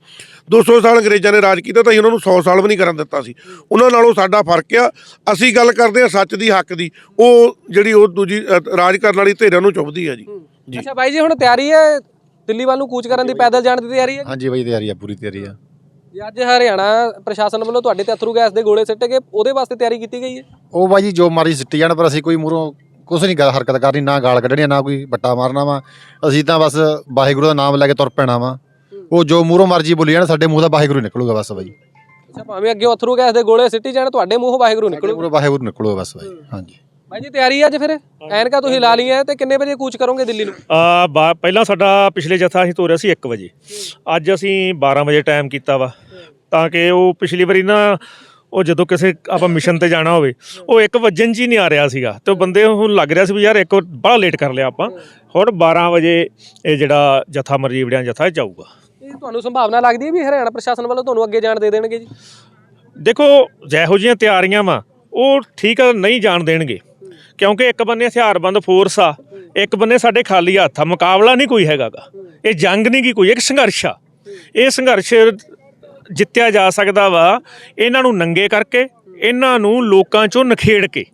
200 ਸਾਲ ਅੰਗਰੇਜ਼ਾਂ ਨੇ ਰਾਜ ਕੀਤਾ ਤਾਂ ਅਸੀਂ ਉਹਨਾਂ ਨੂੰ 100 ਸਾਲ ਵੀ ਨਹੀਂ ਕਰਨ ਦਿੱਤਾ ਸੀ। ਉਹਨਾਂ ਨਾਲੋਂ ਸਾਡਾ ਫ਼ਰਕ ਆ। ਅਸੀਂ ਗੱਲ ਕਰਦੇ ਆ ਸੱਚ ਦੀ ਹੱਕ ਦੀ। ਉਹ ਜਿਹੜੀ ਉਹ ਦੂਜੀ ਰਾਜ ਕਰਨ ਵਾਲੀ ਧਿਰਾਂ ਨੂੰ ਚੁੱਭਦੀ ਆ ਜੀ। ਜੀ ਅੱਛਾ ਬਾਈ ਜੀ ਹੁਣ ਤਿਆਰੀ ਹੈ ਦਿੱਲੀ ਵੱਲ ਨੂੰ ਕੂਚ ਕਰਨ ਦੀ ਪੈਦਲ ਜਾਣ ਦੀ ਤਿਆਰੀ ਹੈ? ਹਾਂਜੀ ਬਾਈ ਤਿਆਰੀ ਆ ਪੂਰੀ ਤਿਆਰੀ ਆ। ਜੀ ਅੱਜ ਹਰਿਆਣਾ ਪ੍ਰਸ਼ਾਸਨ ਵੱਲੋਂ ਤੁਹਾਡੇ ਤੇ ਅਥਰੂ ਗੈਸ ਦੇ ਗੋਲੇ ਸਿੱਟ ਕੇ ਉਹਦੇ ਵਾਸਤੇ ਤਿਆਰੀ ਕੀਤੀ ਗਈ ਹੈ? ਉਹ ਬਾਈ ਜੀ ਜੋ ਮਰਜ਼ੀ ਸਿੱਟੀ ਜਾਣ ਪਰ ਅਸੀਂ ਕੋਈ ਮੂਹਰੋਂ ਕੁਛ ਨਹੀਂ ਕਰ ਹਰਕਤ ਕਰਨੀ ਨਾ ਗਾਲ ਕੱਢਣੀ ਨਾ ਕੋਈ ਬੱਟਾ ਮਾਰਨਾ ਵਾ। ਅਸੀਂ ਤਾਂ ਬਸ ਵਾਹਿਗੁਰੂ ਦਾ ਨਾਮ ਲੈ ਕੇ ਤੁਰ ਪੈਣਾ ਵਾ। ਉਹ ਜੋ ਮੂਹਰੋਂ ਮਰਜ਼ੀ ਬੋਲੀ ਜਾਣ ਸਾਡੇ ਮੂੰਹ ਦਾ ਵਾਹਿਗੁਰੂ ਨਿਕਲੂਗਾ ਬਸ ਬਾਈ। ਅੱਛਾ ਭਾਵੇਂ ਅੱਗੇ ਅਥਰੂ ਗੈਸ ਦੇ ਗੋਲੇ ਸਿੱਟੀ ਜਾਣ ਤੁਹਾਡੇ ਮੂੰਹੋਂ ਵਾਹਿਗੁਰੂ ਨਿਕਲੂ। ਮੂਹਰੋਂ ਵਾਹਿਗੁਰੂ ਨਿਕਲੂਗਾ ਬਸ ਬਾਈ ਹਾਂਜੀ। ਭਾਈ ਜੀ ਤਿਆਰੀ ਹੈ ਅੱਜ ਫਿਰ? ਐਨਕਾ ਤੁਸੀਂ ਲਾ ਲਈਆਂ ਤੇ ਕਿੰਨੇ ਵਜੇ ਕੂਚ ਕਰੋਗੇ ਦਿੱਲੀ ਨੂੰ? ਆ ਬਾ- ਪਹਿਲਾਂ ਸਾਡਾ ਪਿਛਲੇ ਜਥਾ ਅਸੀਂ ਤੋਰਿਆ ਸੀ 1 ਵਜੇ। ਅੱਜ ਅਸੀਂ 12 ਵਜੇ ਟਾਈਮ ਕੀਤਾ ਵਾ। ਤਾਂ ਕਿ ਉਹ ਪਿਛਲੀ ਵਾਰੀ ਨਾ ਉਹ ਜਦੋਂ ਕਿਸੇ ਆਪਾਂ ਮਿਸ਼ਨ ਤੇ ਜਾਣਾ ਹੋਵੇ ਉਹ 1 ਵਜਨ ਚ ਹੀ ਨਹੀਂ ਆ ਰਿਹਾ ਸੀਗਾ। ਤੇ ਉਹ ਬੰਦੇ ਹੁਣ ਲੱਗ ਰਿਹਾ ਸੀ ਵੀ ਯਾਰ ਇੱਕ ਬੜਾ ਲੇਟ ਕਰ ਲਿਆ ਆਪਾਂ। ਹੁਣ 12 ਵਜੇ ਇਹ ਜਿਹੜਾ ਜਥਾ ਮਰਜੀਵੜਿਆਂ ਜਥਾ ਇਹ ਜਾਊਗਾ। ਇਹ ਤੁਹਾਨੂੰ ਸੰਭਾਵਨਾ ਲੱਗਦੀ ਹੈ ਵੀ ਹਰਿਆਣਾ ਪ੍ਰਸ਼ਾਸਨ ਵੱਲੋਂ ਤੁਹਾਨੂੰ ਅੱਗੇ ਜਾਣ ਦੇ ਦੇਣਗੇ ਜੀ? ਦੇਖੋ, ਜਿਹੋ ਜਿਹੀਆਂ ਤਿਆਰੀਆਂ ਵਾ, ਉਹ ਠੀਕ ਨਹੀਂ ਜਾਣ ਦੇਣਗੇ। ਕਿਉਂਕਿ ਇੱਕ ਬੰਨੇ ਹਥਿਆਰਬੰਦ ਫੋਰਸ ਆ, ਇੱਕ ਬੰਨੇ ਸਾਡੇ ਖਾਲੀ ਹੱਥ ਆ, ਮੁਕਾਬਲਾ ਨਹੀਂ ਕੋਈ ਹੈਗਾਗਾ। ਇਹ ਜੰਗ ਨਹੀਂ ਗੀ ਕੋਈ, ਇੱਕ ਸੰਘਰਸ਼ ਆ। ਇਹ ਸੰਘਰਸ਼ ਜਿੱਤਿਆ ਜਾ ਸਕਦਾ ਵਾ, ਇਹਨਾਂ ਨੂੰ ਨੰਗੇ ਕਰਕੇ, ਇਹਨਾਂ ਨੂੰ ਲੋਕਾਂ ਚੋਂ ਨਖੇੜ ਕੇ।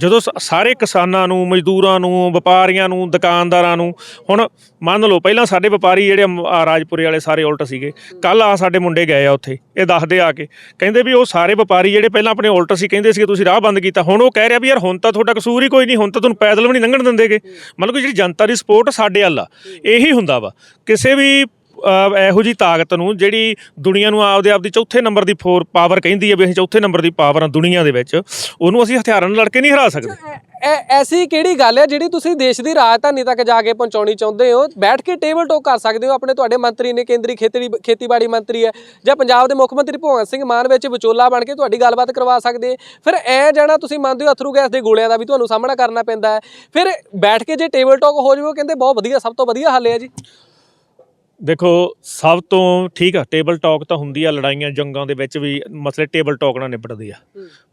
ਜਦੋਂ ਸ- ਸਾਰੇ ਕਿਸਾਨਾਂ ਨੂੰ, ਮਜ਼ਦੂਰਾਂ ਨੂੰ, ਵਪਾਰੀਆਂ ਨੂੰ, ਦੁਕਾਨਦਾਰਾਂ ਨੂੰ, ਹੁਣ ਮੰਨ ਲਓ ਪਹਿਲਾਂ ਸਾਡੇ ਵਪਾਰੀ ਜਿਹੜੇ ਆ ਰਾਜਪੁਰੇ ਵਾਲੇ ਸਾਰੇ ਉਲਟ ਸੀਗੇ ਕੱਲ ਆ ਸਾਡੇ ਮੁੰਡੇ ਗਏ ਆ ਉੱਥੇ, ਇਹ ਦੱਸਦੇ ਆ ਕੇ, ਕਹਿੰਦੇ ਵੀ ਉਹ ਸਾਰੇ ਵਪਾਰੀ ਜਿਹੜੇ ਪਹਿਲਾਂ ਆਪਣੇ ਉਲਟ ਸੀ, ਕਹਿੰਦੇ ਸੀ ਤੁਸੀਂ ਰਾਹ ਬੰਦ ਕੀਤਾ, ਹੁਣ ਉਹ ਕਹਿ ਰਿਹਾ ਵੀ ਯਾਰ ਹੁਣ ਤਾਂ ਤੁਹਾਡਾ ਕਸੂਰ ਹੀ ਕੋਈ ਨਹੀਂ, ਹੁਣ ਤਾਂ ਤੁਹਾਨੂੰ ਪੈਦਲ ਵੀ ਨਹੀਂ ਲੰਘਣ ਦਿੰਦੇਗੇ। ਮਤਲਬ ਕਿ ਜਿਹੜੀ ਜਨਤਾ ਦੀ ਸਪੋਰਟ ਸਾਡੇ ਵੱਲ ਆ, ਇਹੀ ਹੁੰਦਾ ਵਾ। ਕਿਸੇ ਵੀ ਇਹੋ ਜੀ ਤਾਕਤ ਨੂੰ ਜਿਹੜੀ ਦੁਨੀਆ ਨੂੰ ਆਪਦੇ ਆਪ ਦੀ ਚੌਥੇ ਨੰਬਰ ਦੀ ਫੋਰ ਪਾਵਰ ਕਹਿੰਦੀ ਹੈ ਵੀ ਅਸੀਂ ਚੌਥੇ ਨੰਬਰ ਦੀ ਪਾਵਰ ਆ ਦੁਨੀਆ ਦੇ ਵਿੱਚ, ਉਹਨੂੰ ਅਸੀਂ ਹਥਿਆਰਾਂ ਨਾਲ ਲੜ ਕੇ ਨਹੀਂ ਹਰਾ ਸਕਦੇ। ਐਸੀ ਕਿਹੜੀ ਗੱਲ ਹੈ ਜਿਹੜੀ ਤੁਸੀਂ ਦੇਸ਼ ਦੀ ਰਾਜਧਾਨੀ ਤੱਕ ਜਾ ਕੇ ਪਹੁੰਚਾਉਣੀ ਚਾਹੁੰਦੇ ਹੋ? ਬੈਠ ਕੇ ਟੇਬਲ ਟੋਕ ਕਰ ਸਕਦੇ ਹੋ। ਆਪਣੇ ਤੁਹਾਡੇ ਮੰਤਰੀ ਨੇ, ਕੇਂਦਰੀ ਖੇਤਰੀ, ਖੇਤੀਬਾੜੀ ਮੰਤਰੀ ਹੈ ਜਾਂ ਪੰਜਾਬ ਦੇ ਮੁੱਖ ਮੰਤਰੀ ਭਗਵੰਤ ਸਿੰਘ ਮਾਨ ਵਿੱਚ ਵਿਚੋਲਾ ਬਣ ਕੇ ਤੁਹਾਡੀ ਗੱਲਬਾਤ ਕਰਵਾ ਸਕਦੇ ਫਿਰ ਐ ਜਾਣਾ ਤੁਸੀਂ ਮੰਨਦੇ ਹੋ ਅਥਰੂ ਗੈਸ ਦੇ ਗੋਲਿਆਂ ਦਾ ਵੀ ਤੁਹਾਨੂੰ ਸਾਹਮਣਾ ਕਰਨਾ ਪੈਂਦਾ ਹੈ। ਫਿਰ ਬੈਠ ਕੇ ਜੇ ਟੇਬਲ ਟੋਕ ਹੋ ਜਾਵੇ ਕਹਿੰਦੇ ਬਹੁਤ ਵਧੀਆ, ਸਭ ਤੋਂ ਵਧੀਆ ਹੱਲ ਹੈ ਜੀ। ਦੇਖੋ ਸਭ ਤੋਂ ਠੀਕ ਆ ਟੇਬਲ ਟਾਕ ਤਾਂ ਹੁੰਦੀ ਆ ਲੜਾਈਆਂ ਜੰਗਾਂ ਦੇ ਵਿੱਚ ਵੀ ਮਸਲੇ ਟੇਬਲ ਟਾਕ ਨਾਲ ਨਿਬੜਦੇ ਆ।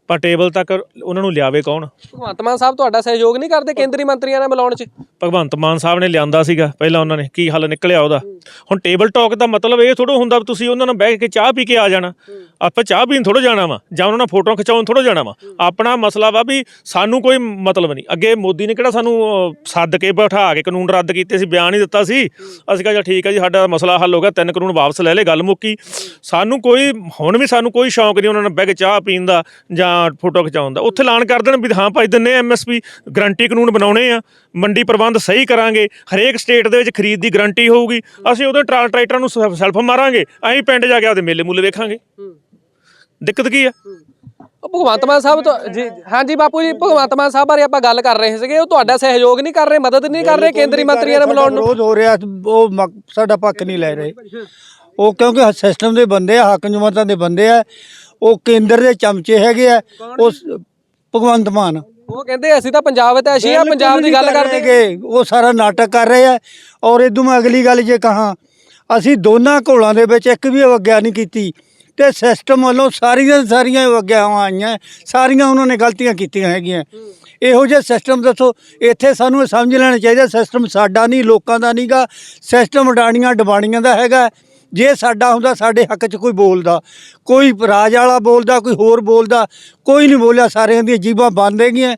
ਪਰ ਟੇਬਲ ਤੱਕ ਉਹਨਾਂ ਨੂੰ ਲਿਆਵੇ ਕੌਣ? ਭਗਵੰਤ ਮਾਨ ਸਾਹਿਬ ਤੁਹਾਡਾ ਸਹਿਯੋਗ ਨਹੀਂ ਕਰਦੇ ਕੇਂਦਰੀ ਮੰਤਰੀਆਂ ਨਾਲ ਮਿਲਾਉਣ 'ਚ? ਭਗਵੰਤ ਮਾਨ ਸਾਹਿਬ ਨੇ ਲਿਆਂਦਾ ਸੀਗਾ ਪਹਿਲਾਂ ਉਹਨਾਂ ਨੇ ਕੀ ਹੱਲ ਨਿਕਲਿਆ ਉਹਦਾ? ਹੁਣ ਟੇਬਲ ਟਾਕ ਦਾ ਮਤਲਬ ਇਹ ਥੋੜਾ ਹੁੰਦਾ ਵੀ ਤੁਸੀਂ ਉਹਨਾਂ ਨਾਲ ਬਹਿ ਕੇ ਚਾਹ ਪੀ ਕੇ ਆ ਜਾਣਾ। ਆਪਾਂ ਚਾਹ ਪੀਣ ਥੋੜਾ ਜਾਣਾ ਵਾ ਜਾਂ ਉਹਨਾਂ ਨਾਲ ਫੋਟੋਆਂ ਖਿਚਾਉਣ ਥੋੜਾ ਜਾਣਾ ਵਾ। ਆਪਣਾ ਮਸਲਾ ਵਾ ਵੀ ਸਾਨੂੰ ਕੋਈ ਮਤਲਬ ਨਹੀਂ। ਅੱਗੇ ਮੋਦੀ ਨੇ ਕਿਹੜਾ ਸਾਨੂੰ ਸੱਦ ਕੇ ਬਿਠਾ ਕੇ ਕਾਨੂੰਨ ਰੱਦ ਕੀਤੇ ਸੀ ਬਿਆਨ ਹੀ ਦਿੱਤਾ ਸੀ। ਅਸੀਂ ਕਿਹਾ ਜੀ ਠੀਕ ਹੈ ਜੀ ਸਾਡਾ ਮਸਲਾ ਹੱਲ ਹੋ ਗਿਆ ਤਿੰਨ ਕਾਨੂੰਨ ਵਾਪਸ ਲੈ ਲੈ ਗੱਲ ਮੁੱਕੀ। ਸਾਨੂੰ ਕੋਈ ਹੁਣ ਵੀ ਸਾਨੂੰ ਕੋਈ ਸ਼ੌਂਕ ਨਹੀਂ ਉਹਨਾਂ ਨਾਲ ਬਹਿ ਕੇ ਚਾਹ ਪੀਣ ਦਾ ਜਾਂ ਫੋਟੋ ਖਿਚਾਉਣ ਦਾ। ਉੱਥੇ ਐਲਾਨ ਕਰ ਦੇਣ ਵੀ ਹਾਂ ਭਾਈ ਦਿੰਨੇ ਐਮਐਸਪੀ ਗਰੰਟੀ ਕਾਨੂੰਨ ਬਣਾਉਣੇ ਆ ਮੰਡੀ ਪ੍ਰਬੰਧ ਸਹੀ ਕਰਾਂਗੇ ਹਰੇਕ ਸਟੇਟ ਦੇ ਵਿੱਚ ਖਰੀਦ ਦੀ ਗਰੰਟੀ ਹੋਊਗੀ। ਅਸੀਂ ਉਹਦੇ ਟਰਾ- ਟਰੈਕਟਰਾਂ ਨੂੰ ਸੈਲਫ ਸੈਲਫ ਮਾਰਾਂਗੇ ਅਸੀਂ ਪਿੰਡ ਜਾ ਕੇ ਆਪਦੇ ਮੇਲੇ ਮੂਲੇ ਵੇਖਾਂਗੇ ਦਿੱਕਤ ਕੀ ਆ? ਉਹ ਭਗਵੰਤ ਮਾਨ ਸਾਹਿਬ ਤੋਂ ਜੀ ਹਾਂਜੀ ਬਾਪੂ ਜੀ ਭਗਵੰਤ ਮਾਨ ਸਾਹਿਬ ਬਾਰੇ ਆਪਾਂ ਗੱਲ ਕਰ ਰਹੇ ਸੀਗੇ। ਉਹ ਤੁਹਾਡਾ ਸਹਿਯੋਗ ਨਹੀਂ ਕਰ ਰਹੇ ਮਦਦ ਨਹੀਂ ਕਰ ਰਹੇ ਕੇਂਦਰੀ ਮੰਤਰੀਆਂ ਨਾਲ ਮਿਲਾਉਣ ਨੂੰ। ਵਿਰੋਧ ਹੋ ਰਿਹਾ ਉਹ ਸਾਡਾ ਪੱਖ ਨਹੀਂ ਲੈ ਰਹੇ। ਉਹ ਕਿਉਂਕਿ ਸਿਸਟਮ ਦੇ ਬੰਦੇ ਆ ਹੱਕ ਜਮਾਤਾਂ ਦੇ ਬੰਦੇ ਆ ਉਹ ਕੇਂਦਰ ਦੇ ਚਮਚੇ ਹੈਗੇ ਆ ਉਸ ਭਗਵੰਤ ਮਾਨ। ਉਹ ਕਹਿੰਦੇ ਅਸੀਂ ਤਾਂ ਪੰਜਾਬ ਵਿੱਚ ਐਸ਼ੀ ਆ ਪੰਜਾਬ ਦੀ ਗੱਲ ਕਰਦੇ ਹੈਗੇ ਉਹ ਸਾਰਾ ਨਾਟਕ ਕਰ ਰਹੇ ਆ। ਔਰ ਇਦੋਂ ਮੈਂ ਅਗਲੀ ਗੱਲ ਜੇ ਕਹਾ ਅਸੀਂ ਦੋਨਾਂ ਘੋਲਾਂ ਦੇ ਵਿੱਚ ਇੱਕ ਵੀ ਅਵਗਿਆ ਨਹੀਂ ਕੀਤੀ। ਤੇ ਸਿਸਟਮ ਵੱਲੋਂ ਸਾਰੀਆਂ ਸਾਰੀਆਂ ਅਵਗਿਆਵਾਂ ਆਈਆਂ। ਸਾਰੀਆਂ ਉਹਨਾਂ ਨੇ ਗਲਤੀਆਂ ਕੀਤੀਆਂ ਹੈਗੀਆਂ। ਇਹੋ ਜਿਹਾ ਸਿਸਟਮ ਦੱਸੋ, ਇੱਥੇ ਸਾਨੂੰ ਇਹ ਸਮਝ ਲੈਣਾ ਚਾਹੀਦਾ ਸਿਸਟਮ ਸਾਡਾ ਨਹੀਂ, ਲੋਕਾਂ ਦਾ ਨਹੀਂਗਾ। ਸਿਸਟਮ ਡਾਣੀਆਂ ਡਬਾਣੀਆਂ ਦਾ ਹੈਗਾ। ਜੇ ਸਾਡਾ ਹੁੰਦਾ, ਸਾਡੇ ਹੱਕ 'ਚ ਕੋਈ ਬੋਲਦਾ। ਕੋਈ ਰਾਜ ਵਾਲਾ ਬੋਲਦਾ, ਕੋਈ ਹੋਰ ਬੋਲਦਾ। ਕੋਈ ਨਹੀਂ ਬੋਲਿਆ, ਸਾਰਿਆਂ ਦੀਆਂ ਜੀਬਾਂ ਬੰਦ ਹੈਗੀਆਂ।